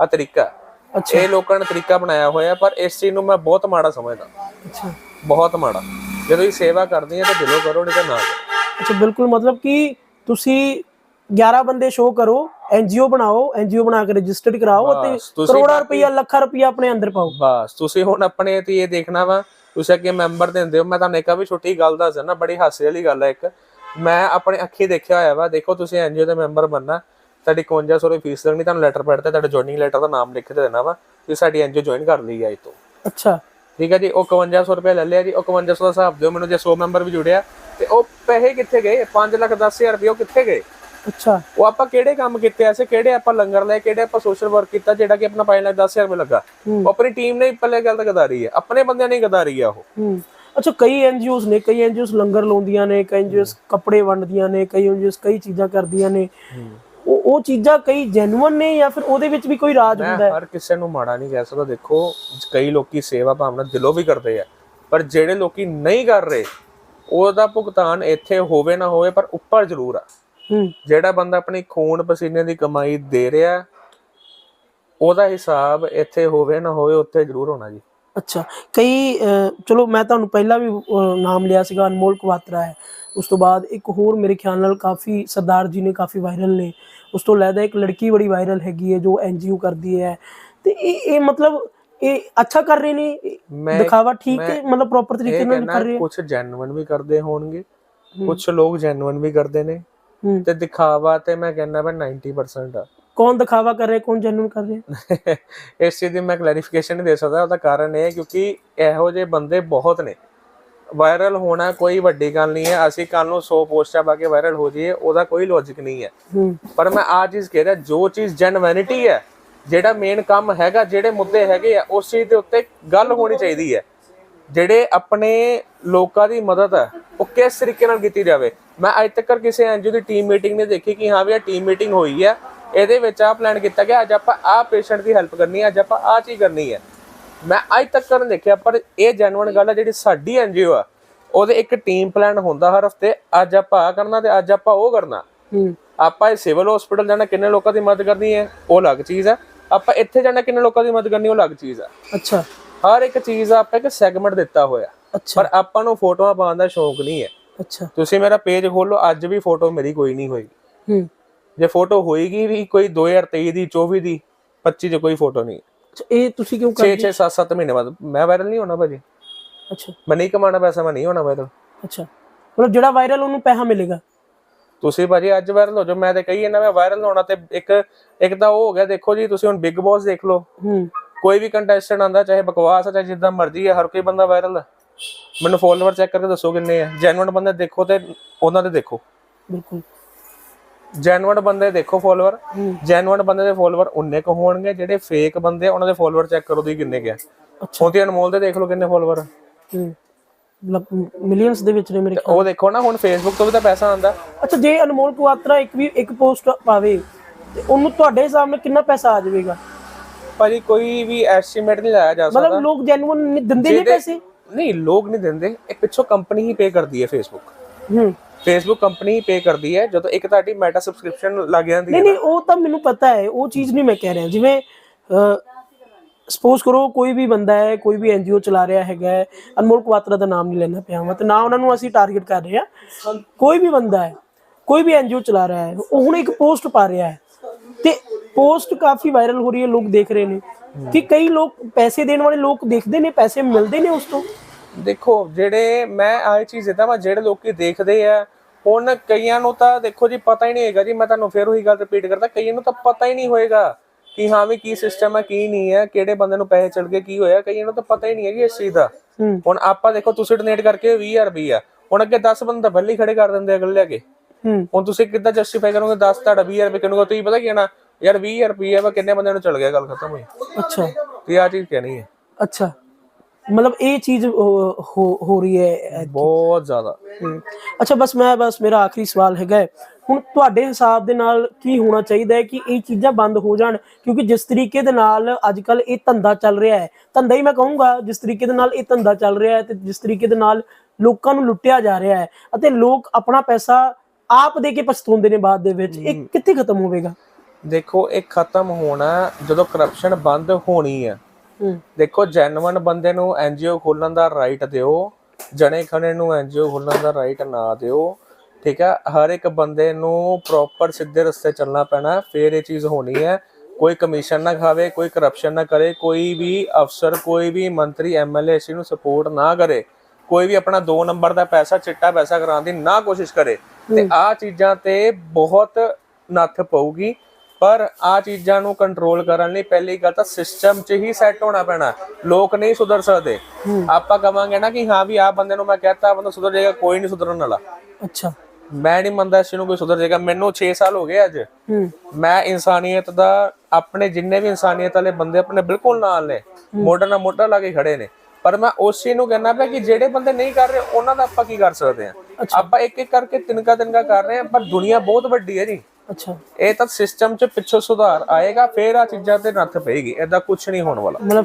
ਆ ਤਰੀਕਾ। ਅੱਛਾ। ਇਹ ਲੋਕਾਂ ਨੇ ਤਰੀਕਾ ਬਣਾਇਆ ਹੋਇਆ ਪਰ ਇਸ ਚੀਜ਼ ਨੂੰ ਮੈਂ ਬਹੁਤ ਮਾੜਾ ਸਮਝਦਾ। ਅੱਛਾ। ਬਹੁਤ ਮਾੜਾ। ਜਦੋਂ ਇਹ ਸੇਵਾ ਕਰਦੇ ਆ ਤਾਂ ਦਿਲੋਂ ਕਰੋ ਨਹੀਂ ਤਾਂ ਨਾ ਕਰੋ। ਅੱਛਾ ਬਿਲਕੁਲ ਮਤਲਬ ਕਿ ਤੁਸੀਂ 11 ਬੰਦੇ ਸ਼ੋਅ ਕਰੋ ਐਨਜੀਓ ਬਣਾਓ ਐਨਜੀਓ ਬਣਾ ਕੇ ਰਜਿਸਟਰਡ ਕਰਾਓ ਤੁਸੀਂ ਕਰੋੜਾਂ ਰੁਪਈਆ ਲੱਖਾਂ ਰੁਪਈਆ ਆਪਣੇ ਅੰਦਰ ਪਾਓ। ਬਸ ਤੁਸੀਂ ਹੁਣ ਆਪਣੇ ਤੇ ਇਹ ਦੇਖਣਾ ਵਾ ਤੁਸੀਂ ਅੱਗੇ ਮੈਂਬਰ ਦਿੰਦੇ ਹੋ ਮੈਂ ਤੁਹਾਨੂੰ ਇੱਕ ਆ ਵੀ ਛੋਟੀ ਗੱਲ ਦੱਸ ਦਿੰਦਾ ਬੜੀ ਹਾਸੇ ਵਾਲੀ ਗੱਲ ਹੈ ਇੱਕ। ਮੈਂ ਆਪਣੇ ਅੱਖੀ ਦੇਖਿਆ ਹੋਇਆ ਵਾ ਦੇਖੋ ਤੁਸੀਂ ਐਨਜੀਓ ਦੇ ਮੈਂਬਰ ਬਣਨਾ ਤੁਹਾਡੀ 5100 ਰੁਪਏ ਫੀਸ ਲੱਗਣੀ ਤੁਹਾਨੂੰ ਲੈਟਰ ਪੈਡ ਤੇ ਤੁਹਾਡਾ ਜੁਆਇਨਿੰਗ ਲੈਟਰ ਦਾ ਨਾਮ ਲਿਖ ਕੇ ਦੇਣਾ ਵਾ ਕਿ ਸਾਡੀ ਐਨਜੀਓ ਜੁਆਇਨ ਕਰ ਲਈ ਹੈ ਇਹ ਤੋਂ। ਅੱਛਾ। ਠੀਕ ਹੈ ਜੀ ਉਹ 5100 ਰੁਪਏ ਲੈ ਲਿਆ ਜੀ ਉਹ 5100 ਦਾ ਹਿਸਾਬ ਦਿਓ ਮੈਨੂੰ ਜੇ 100 ਮੈਂਬਰ ਵੀ ਜੁੜਿਆ ਤੇ ਉਹ ਪੈਸੇ ਕਿੱਥੇ ਗਏ? 5 ਲੱਖ 10000 ਰੁਪਏ ਉਹ ਕਿੱਥੇ ਗਏ? ਅੱਛਾ। ਉਹ ਆਪਾਂ ਕਿਹੜੇ ਕੰਮ ਕੀਤੇ ਐਸੇ? ਕਿਹੜੇ ਆਪਾਂ ਲੰਗਰ ਲਏ ਕਿਹੜੇ ਆਪਾਂ ਸੋਸ਼ਲ ਵਰਕ ਕੀਤਾ ਜਿਹੜਾ ਕਿ ਆਪਣਾ 5 ਲੱਖ 10000 ਰੁਪਏ ਲੱਗਾ। ਉਹ ਆਪਣੀ ਟੀਮ ਨੇ ਪੱਲੇ ਗਲਤ ਗਦਾਰੀ ਹੈ। ਆਪਣੇ ਬੰਦਿਆਂ ਨੇ ਗਦਾਰੀ ਆ ਉਹ। ਅੱਛਾ ਕਈ ਐਨਜੀਓਸ ਨੇ ਕਈ ਐਨਜੀਓਸ ਲੰਗਰ ਲਾਉਂਦੀਆਂ ਨੇ ਕਈ ਐਨਜੀਓਸ ਕੱਪੜੇ ਵੰਡਦੀਆਂ ਨੇ ਕਈ ਐਨਜੀਓਸ ਕਈ ਚੀਜ਼ਾਂ ਕਰਦੀਆਂ ਨੇ। ਉਹ ਉਹ ਚੀਜ਼ਾਂ ਕਈ ਜੈਨੂਅਨ ਨੇ ਜਾਂ ਫਿਰ ਉਹਦੇ ਵਿੱਚ ਵੀ ਕੋਈ ਰਾਜ ਹੁੰਦਾ ਹੈ? ਹਰ ਕਿਸੇ ਨੂੰ ਮਾੜਾ ਨਹੀਂ ਕਹਿ ਸਕਦਾ। ਦੇਖੋ ਕਈ ਲੋਕੀ ਸੇਵਾ ਭਾਵਨਾ ਦਿਲੋਂ ਵੀ ਕਰਦੇ ਆ ਪਰ ਜਿਹੜੇ ਲੋਕੀ ਨਹੀਂ ਕਰ ਰਹੇ ਉਹਦਾ ਭੁਗਤਾਨ ਇੱਥੇ ਹੋਵੇ ਨਾ ਹੋਵੇ ਪਰ ਉੱਪਰ ਜ਼ਰੂਰ ਆ। ਜਿਹੜਾ ਬੰਦਾ ਆਪਣੀ ਖੂਨ ਪਸੀਨੇ ਦੀ ਕਮਾਈ ਦੇ ਰਿਹਾ ਉਹਦਾ ਹਿਸਾਬ ਇੱਥੇ ਹੋਵੇ ਨਾ ਹੋਵੇ ਉੱਥੇ ਜ਼ਰੂਰ ਹੋਣਾ ਜੀ। ਅੱਛਾ ਕਈ ਚਲੋ ਮੈਂ ਤੁਹਾਨੂੰ ਪਹਿਲਾਂ ਵੀ ਨਾਮ ਲਿਆ ਸੀਗਾ ਅਨਮੋਲ ਕੁਵਾਤਰਾ ਹੈ। ਉਸ ਤੋਂ ਬਾਅਦ ਇੱਕ ਹੋਰ ਮੇਰੇ ਖਿਆਲ ਨਾਲ ਕਾਫੀ ਸਰਦਾਰ ਜੀ ਨੇ ਕਾਫੀ ਵਾਇਰਲ ਨੇ। ਉਸ ਤੋਂ ਲੈਦਾ ਇੱਕ ਲੜਕੀ ਬੜੀ ਵਾਇਰਲ ਹੈਗੀ ਹੈ ਜੋ ਐਨਜੀਓ ਕਰਦੀ ਹੈ। ਤੇ ਇਹ ਇਹ ਮਤਲਬ ਇਹ ਅੱਛਾ ਕਰ ਰਹੇ ਨੇ? ਦਿਖਾਵਾ ਠੀਕ ਹੈ? ਮਤਲਬ ਪ੍ਰੋਪਰ ਤਰੀਕੇ ਨਾਲ ਕਰ ਰਹੇ ਕੁਝ ਜੈਨੂਇਨ ਵੀ ਕਰਦੇ ਹੋਣਗੇ। ਕੁਝ ਲੋਕ ਜੈਨੂਇਨ ਵੀ ਕਰਦੇ ਨੇ। ਤੇ ਦਿਖਾਵਾ ਤੇ ਮੈਂ ਕਹਿੰਦਾ ਮੈਂ 90% ਆ। ਕੌਣ ਦਿਖਾਵਾ ਕਰ ਰਿਹਾ ਕੌਣ ਜੈਨੂਨ ਕਰ ਰਿਹਾ? ਇਸ ਚੀਜ਼ ਦੀ ਮੈਂ ਕਲੈਰੀਫਿਕੇਸ਼ਨ ਨਹੀਂ ਦੇ ਸਕਦਾ ਉਹਦਾ ਕਾਰਨ ਇਹ ਹੈ ਕਿਉਂਕਿ ਇਹੋ ਜਿਹੇ ਬੰਦੇ ਬਹੁਤ ਨੇ। ਵਾਇਰਲ ਹੋਣਾ ਕੋਈ ਵੱਡੀ ਗੱਲ ਨਹੀਂ ਹੈ ਅਸੀਂ ਕੱਲ ਨੂੰ 100 ਪੋਸਟਾਂ ਪਾ ਕੇ ਵਾਇਰਲ ਹੋ ਜਾਈਏ ਉਹਦਾ ਕੋਈ ਲੌਜੀਕ ਨਹੀਂ ਹੈ। ਪਰ ਮੈਂ ਆ ਚੀਜ਼ ਕਹਿ ਰਿਹਾ ਜੋ ਚੀਜ਼ ਜੈਨੂਇਨਿਟੀ ਹੈ ਜਿਹੜਾ ਮੇਨ ਕੰਮ ਹੈਗਾ ਜਿਹੜੇ ਮੁੱਦੇ ਹੈਗੇ ਆ ਉਸ ਚੀਜ਼ ਦੇ ਉੱਤੇ ਗੱਲ ਹੋਣੀ ਚਾਹੀਦੀ ਹੈ। ਜਿਹੜੇ ਆਪਣੇ ਲੋਕਾਂ ਦੀ ਮਦਦ ਹੈ ਉਹ ਕਿਸ ਤਰੀਕੇ ਨਾਲ ਕੀਤੀ ਜਾਵੇ? ਮੈਂ ਅੱਜ ਤੱਕ ਕਿਸੇ ਐਨਜੀਓ ਦੀ ਟੀਮ ਮੀਟਿੰਗ ਨਹੀਂ ਦੇਖੀ ਕਿ ਹਾਂ ਵੀ ਇਹ ਟੀਮ ਮੀਟਿੰਗ ਹੋਈ ਹੈ ਇਹਦੇ ਵਿੱਚ ਆ ਪਲਾਨ ਕੀਤਾ ਗਿਆ ਅੱਜ ਆਪਾਂ ਆ ਪੇਸ਼ੈਂਟ ਦੀ ਹੈਲਪ ਕਰਨੀ ਹੈ ਅੱਜ ਆਪਾਂ ਆ ਚੀਜ਼ ਕਰਨੀ ਹੈ। ਮੈਂ ਅੱਜ ਤੱਕ ਨਹੀਂ ਦੇਖਿਆ ਪਰ ਇਹ ਜੈਨੂਇਨ ਗੱਲ ਹੈ ਜਿਹੜੀ ਸਾਡੀ ਐਨਜੀਓ ਆ ਉਹਦੇ ਇੱਕ ਟੀਮ ਪਲਾਨ ਹੁੰਦਾ ਹਰ ਹਫ਼ਤੇ ਅੱਜ ਆਪਾਂ ਆ ਕਰਨਾ ਤੇ ਅੱਜ ਆਪਾਂ ਉਹ ਕਰਨਾ। ਹੂੰ। ਆਪਾਂ ਇਹ ਸਿਵਲ ਹਸਪੀਟਲ ਜਾਣਾ ਕਿੰਨੇ ਲੋਕਾਂ ਦੀ ਮਦਦ ਕਰਨੀ ਹੈ ਉਹ ਅਲੱਗ ਚੀਜ਼ ਹੈ। ਆਪਾਂ ਇੱਥੇ ਜਾਣਾ ਕਿੰਨੇ ਲੋਕਾਂ ਦੀ ਮਦਦ ਕਰਨੀ ਉਹ ਅਲੱਗ ਚੀਜ਼ ਹੈ। ਅੱਛਾ। ਹਰ ਇੱਕ ਚੀਜ਼ ਦਾ ਆਪਾਂ ਇੱਕ ਸੈਗਮੈਂਟ ਦਿੱਤਾ ਹੋਇਆ। ਪਰ ਆਪਾਂ ਨੂੰ ਫੋਟੋਆਂ ਪਾਉਣ ਦਾ ਸ਼ੌਂਕ ਨਹੀਂ ਹੈ। ਅੱਛਾ। ਤੁਸੀਂ ਮੇਰਾ ਪੇਜ ਖੋਲੋ ਅੱਜ ਵੀ ਫੋਟੋ ਮੇਰੀ ਕੋਈ ਨਹੀਂ ਹੋਈ ਹੂੰ। ਜੇ ਫੋਟੋ ਹੋਏਗੀ ਵੀ ਕੋਈ 2023 ਦੀ 24 ਦੀ 25 ਚ ਕੋਈ ਫੋਟੋ ਨਹੀਂ। ਇਹ ਤੁਸੀਂ ਕਿਉਂ 6 ਕਰਦੇ? 6 7 7 ਮਹੀਨੇ ਬਾਅਦ। ਮੈਂ ਵਾਇਰਲ ਨਹੀਂ ਹੋਣਾ ਭਾਜੀ। ਅੱਛਾ। ਮੈਂ ਨਹੀਂ ਕਮਾਉਣਾ ਪੈਸਾ ਮੈਂ ਨਹੀਂ ਹੋਣਾ ਵਾਇਰਲ ਅੱਛਾ। ਮਤਲਬ ਜਿਹੜਾ ਵਾਇਰਲ ਉਹਨੂੰ ਪੈਸਾ ਮਿਲੇਗਾ? ਤੁਸੀਂ ਭਾਜੀ ਅੱਜ ਵਾਇਰਲ ਹੋ ਜਾਓ। ਮੈਂ ਤੇ ਕਹੀ ਇਹਨਾਂ ਮੈਂ ਵਾਇਰਲ ਹੋਣਾ ਤੇ ਇੱਕ ਇੱਕ ਤਾਂ ਉਹ ਹੋ ਗਿਆ ਦੇਖੋ ਜੀ ਤੁਸੀਂ ਹੁਣ ਬਿਗ ਬੌਸ ਦੇਖ ਲਓ। ਹੂੰ। ਕੋਈ ਵੀ ਕੰਟੈਸਟੈਂਟ ਆਂਦਾ ਚਾਹੇ ਬਕਵਾਸ ਆ ਚਾਹੇ ਜਿੱਦਾਂ ਮਰਜ਼ੀ ਹੈ ਹਰ ਕੋਈ ਬੰਦਾ ਵਾਇਰਲ ਹੈ ਮੈਨੂੰ ਫੋਲੋਅਰ ਚੈੱਕ ਕਰਕੇ ਦੱਸੋ ਕਿੰਨੇ ਆ। ਜੈਨੂਇਨ ਬੰਦੇ ਦੇਖੋ ਤੇ ਉਹਨਾਂ ਦੇ ਦੇਖੋ। ਬਿਲਕੁਲ। ਜੈਨੂਇਨ ਬੰਦੇ ਦੇਖੋ ਫੋਲੋਅਰ ਜੈਨੂਇਨ ਬੰਦੇ ਦੇ ਫੋਲੋਅਰ ਉਨੇ ਕੁ ਹੋਣਗੇ ਜਿਹੜੇ ਫੇਕ ਬੰਦੇ ਆ, ਉਹਨਾਂ ਦੇ ਫੋਲੋਅਰ ਚੈੱਕ ਕਰੋ ਤੁਸੀਂ ਕਿੰਨੇ ਗਿਆ ਉਹਦੀ ਅਨਮੋਲ ਦੇ ਦੇਖ ਲਓ ਕਿੰਨੇ ਫੋਲੋਅਰ ਹੂੰ। ਮਿਲੀਅਨਸ ਦੇ ਵਿੱਚ ਨੇ ਮੇਰੇ ਉਹ ਦੇਖੋ ਨਾ ਹੁਣ ਫੇਸਬੁੱਕ ਤੋਂ ਵੀ ਤਾਂ ਪੈਸਾ ਆਂਦਾ ਅੱਛਾ ਜੇ ਅਨਮੋਲ ਕੁਆਤਰਾ ਇੱਕ ਵੀ ਇੱਕ ਪੋਸਟ ਪਾਵੇ ਤੇ ਉਹਨੂੰ ਤੁਹਾਡੇ ਹਿਸਾਬ ਨਾਲ ਕਿੰਨਾ ਪੈਸਾ ਆ ਜਾਵੇਗਾ? ਭਾਜੀ ਕੋਈ ਵੀ ਐਸਟੀਮੇਟ ਨਹੀਂ ਲਾਇਆ ਜਾ ਸਕਦਾ। ਮਤਲਬ ਲੋਕ ਜੈਨੂਨ ਦਿੰਦੇ ਨੇ ਪੈਸੇ? ਨਹੀਂ ਲੋਕ ਨਹੀਂ ਦਿੰਦੇ। ਇਹ ਪਿੱਛੋਂ ਕੰਪਨੀ ਹੀ ਪੇ ਕਰਦੀ ਹੈ ਫੇਸਬੁੱਕ ਹੂੰ। ਫੇਸਬੁੱਕ ਕੰਪਨੀ ਪੇ ਕਰਦੀ ਹੈ ਜਦੋਂ ਇੱਕ ਤੁਹਾਡੀ ਮੈਟਾ ਸਬਸਕ੍ਰਿਪਸ਼ਨ ਲੱਗ ਜਾਂਦੀ ਹੈ ਨਹੀਂ ਨਹੀਂ ਉਹ ਤਾਂ ਮੈਨੂੰ ਪਤਾ ਹੈ ਉਹ ਚੀਜ਼ ਨਹੀਂ ਮੈਂ ਕਹਿ ਰਿਹਾ। ਜਿਵੇਂ ਸਪੋਜ਼ ਕਰੋ ਕੋਈ ਵੀ ਬੰਦਾ ਹੈ ਕੋਈ ਵੀ ਐਨਜੀਓ ਚਲਾ ਰਿਹਾ ਹੈਗਾ ਹੈ, ਅਨਮੋਲ ਕੁਆਤਰਾ ਦਾ ਨਾਮ ਨਹੀਂ ਲੈਣਾ ਪਿਆ ਵਾ ਤੇ ਨਾ ਉਹਨਾਂ ਨੂੰ ਅਸੀਂ ਟਾਰਗੇਟ ਕਰ ਰਹੇ ਹਾਂ। ਕੋਈ ਵੀ ਬੰਦਾ ਹੈ ਕੋਈ ਵੀ ਐਨਜੀਓ ਚਲਾ ਰਿਹਾ ਹੈ ਉਹ ਹੁਣ ਇੱਕ ਪੋਸਟ ਪਾ ਰਿਹਾ ਹੈ। ਤੇ ਪੋਸਟ ਕਾਫੀ ਵਾਇਰਲ ਹੋ ਰਹੀ ਹੈ ਲੋਕ ਦੇਖ ਰਹੇ ਨੇ। ਕਿ ਕਈ ਲੋਕ ਪੈਸੇ ਦੇਣ ਵਾਲੇ ਲੋਕ ਦੇਖਦੇ ਨੇ ਪੈਸੇ ਮਿਲਦੇ ਨੇ ਉਸ ਤੋਂ। ਦੇਖੋ ਜਿਹੜੇ ਮੈਂ ਆਹ ਚੀਜ਼ ਇਦਾਂ ਵਾ ਜਿਹੜੇ ਲੋਕੀ ਦੇਖਦੇ ਆ ਹੁਣ ਕਈਆਂ ਨੂੰ ਤਾਂ ਦੇਖੋ ਜੀ ਪਤਾ ਹੀ ਨਹੀਂ ਹੈਗਾ ਜੀ ਮੈਂ ਤੁਹਾਨੂੰ ਫੇਰ ਉਹੀ ਗੱਲ ਰਿਪੀਟ ਕਰਦਾ ਕਈਆਂ ਨੂੰ ਤਾਂ ਪਤਾ ਹੀ ਨਹੀਂ ਹੋਏਗਾ ਕਿ ਹਾਂ ਵੀ ਕੀ ਸਿਸਟਮ ਹੈ ਕੀ ਨਹੀਂ ਹੈ ਕਿਹੜੇ ਬੰਦੇ ਨੂੰ ਪੈਸੇ ਚੜ ਗਏ ਕੀ ਹੋਇਆ ਕਈਆਂ ਨੂੰ ਤਾਂ ਪਤਾ ਹੀ ਨਹੀਂ ਹੈ ਕਿ ਇਸ ਚੀਜ਼ ਦਾ। ਹੁਣ ਆਪਾਂ ਦੇਖੋ ਤੁਸੀਂ ਡੋਨੇਟ ਕਰਕੇ 20000 ਰੁਪਈਆ ਹੁਣ ਅੱਗੇ 10 ਬੰਦੇ ਬੱਲੀ ਖੜੇ ਕਰ ਦਿੰਦੇ ਅਗਲੇ ਅੱਗੇ। ਹੁਣ ਤੁਸੀਂ ਕਿੱਦਾਂ ਜਸਟੀਫਾਈ ਕਰੋਗੇ 10 ਤੁਹਾਡਾ 20000 ਰੁਪਏ ਕਿਹਨੂੰ ਤੁਸੀਂ ਪਤਾ ਕੀ ਨਾ ਯਾਰ 20000 ਰੁਪਈਆ ਵਾ ਕਿੰਨੇ ਬੰਦਿਆਂ ਨੂੰ ਚਲ ਗਿਆ ਗੱਲ ਖਤਮ ਹੋਈ। ਅੱਛਾ। ਤੇ ਆ ਚੀਜ਼ ਕਹਿਣੀ ਹੈ। ਅੱਛਾ। ਮਤਲਬ ਇਹ ਚੀਜ਼ ਹੋ ਰਹੀ ਹੈ ਬਹੁਤ ਜ਼ਿਆਦਾ। ਅੱਛਾ ਬਸ ਮੈਂ ਬਸ ਮੇਰਾ ਆਖਰੀ ਸਵਾਲ ਹੈਗਾ ਹੁਣ ਤੁਹਾਡੇ ਹਿਸਾਬ ਦੇ ਨਾਲ ਕੀ ਹੋਣਾ ਚਾਹੀਦਾ ਹੈ ਕਿ ਇਹ ਚੀਜ਼ਾਂ ਬੰਦ ਹੋ ਜਾਣ? ਕਿਉਂਕਿ ਜਿਸ ਤਰੀਕੇ ਦੇ ਨਾਲ ਅੱਜ ਕੱਲ ਇਹ ਧੰਦਾ ਚੱਲ ਰਿਹਾ ਹੈ ਧੰਦਾ ਹੀ ਮੈਂ ਕਹੂੰਗਾ ਜਿਸ ਤਰੀਕੇ ਦੇ ਨਾਲ ਇਹ ਧੰਦਾ ਚੱਲ ਰਿਹਾ ਹੈ ਤੇ ਜਿਸ ਤਰੀਕੇ ਦੇ ਨਾਲ ਲੋਕਾਂ ਨੂੰ ਲੁੱਟਿਆ ਜਾ ਰਿਹਾ ਹੈ ਅਤੇ ਲੋਕ ਆਪਣਾ ਪੈਸਾ ਆਪ ਦੇ ਕੇ ਪਛਤਾਉਂਦੇ ਨੇ ਬਾਅਦ ਦੇ ਵਿੱਚ। ਇਹ ਕਿੱਥੇ ਖਤਮ ਹੋਵੇਗਾ? ਦੇਖੋ ਇਹ ਖਤਮ ਹੋਣਾ ਜਦੋਂ ਕਰਪਸ਼ਨ ਬੰਦ ਹੋਣੀ ਹੂੰ ਦੇਖੋ ਜੈਨੂਇਨ ਬੰਦੇ ਨੂੰ ਐਨਜੀਓ ਖੋਲਣ ਦਾ ਰਾਈਟ ਦਿਓ ਜਣੇ ਖਣੇ ਨੂੰ ਐਨਜੀਓ ਖੋਲਣ ਦਾ ਰਾਈਟ ਨਾ ਦਿਓ ਠੀਕ ਹੈ? ਹਰ ਇੱਕ ਬੰਦੇ ਨੂੰ ਪ੍ਰੋਪਰ ਸਿੱਧੇ ਰਸਤੇ ਚੱਲਣਾ ਪੈਣਾ ਫਿਰ ਇਹ ਚੀਜ਼ ਹੋਣੀ ਹੈ। ਕੋਈ ਕਮਿਸ਼ਨ ਨਾ ਖਾਵੇ ਕੋਈ ਕਰਪਸ਼ਨ ਨਾ ਕਰੇ ਕੋਈ ਵੀ ਅਫਸਰ ਕੋਈ ਵੀ ਮੰਤਰੀ ਐਮਐਲਏ ਇਸ ਨੂੰ ਸਪੋਰਟ ਨਾ ਕਰੇ ਕੋਈ ਵੀ ਆਪਣਾ 2 ਨੰਬਰ ਦਾ ਪੈਸਾ ਚਿੱਟਾ ਪੈਸਾ ਕਰਾਉਣ ਦੀ ਨਾ ਕੋਸ਼ਿਸ਼ ਕਰੇ ਤੇ ਆ ਚੀਜ਼ਾਂ ਤੇ ਬਹੁਤ ਨੱਥ ਪਊਗੀ। ਪਰ ਆ ਚੀਜ਼ਾਂ ਨੂੰ ਕੰਟਰੋਲ ਕਰਨ ਲਈ ਪਹਿਲੀ ਗੱਲ ਤਾਂ ਸਿਸਟਮ 'ਚ ਹੀ ਸੈੱਟ ਹੋਣਾ ਪੈਣਾ। ਲੋਕ ਨਹੀਂ ਸੁਧਰ ਸਕਦੇ। ਆਪਾਂ ਕਵਾਂਗੇ ਨਾ ਕਿ ਹਾਂ ਵੀ ਆ ਬੰਦੇ ਨੂੰ ਮੈਂ ਕਹਤਾ ਬੰਦਾ ਸੁਧਰ ਜਾਏਗਾ ਕੋਈ ਨਹੀਂ ਸੁਧਰਨ ਵਾਲਾ। ਅੱਛਾ। ਮੈਂ ਨਹੀਂ ਮੰਨਦਾ ਇਸ ਨੂੰ ਕੋਈ ਸੁਧਰ ਜਾਏਗਾ। ਮੈਨੂੰ 6 ਸਾਲ ਹੋ ਗਏ ਅੱਜ। ਮੈਂ ਇਨਸਾਨੀਅਤ ਦਾ ਆਪਣੇ ਜਿੰਨੇ ਵੀ ਇਨਸਾਨੀਅਤ ਵਾਲੇ ਬੰਦੇ ਆਪਣੇ ਬਿਲਕੁਲ ਨਾਲ ਨੇ ਮੋਢਾ ਨਾਲ ਮੋਢਾ ਲਾ ਕੇ ਖੜੇ ਨੇ। ਪਰ ਮੈਂ ਉਸ ਚੀਜ਼ ਨੂੰ ਕਹਿਣਾ ਪਿਆ ਕਿ ਜਿਹੜੇ ਬੰਦੇ ਨਹੀਂ ਕਰ ਰਹੇ ਉਹਨਾਂ ਦਾ ਆਪਾਂ ਕੀ ਕਰ ਸਕਦੇ ਹਾਂ? ਆਪਾਂ ਇੱਕ ਇੱਕ ਕਰਕੇ ਤਿਨਕਾ ਤਿਨਕਾ ਕਰ ਰਹੇ ਹਾਂ ਪਰ ਦੁਨੀਆ ਬਹੁਤ ਵੱਡੀ ਹੈ ਜੀ। ਅੱਛਾ। ਇਹ ਤਾਂ ਸਿਸਟਮ 'ਚ ਪਿੱਛੋਂ ਸੁਧਾਰ ਆਏਗਾ ਫੇਰ ਆ ਚੀਜ਼ਾਂ ਤੇ ਨੱਥ ਪਏਗੀ ਐਦਾਂ ਕੁਝ ਨਹੀਂ ਹੋਣ ਵਾਲਾ। ਮਤਲਬ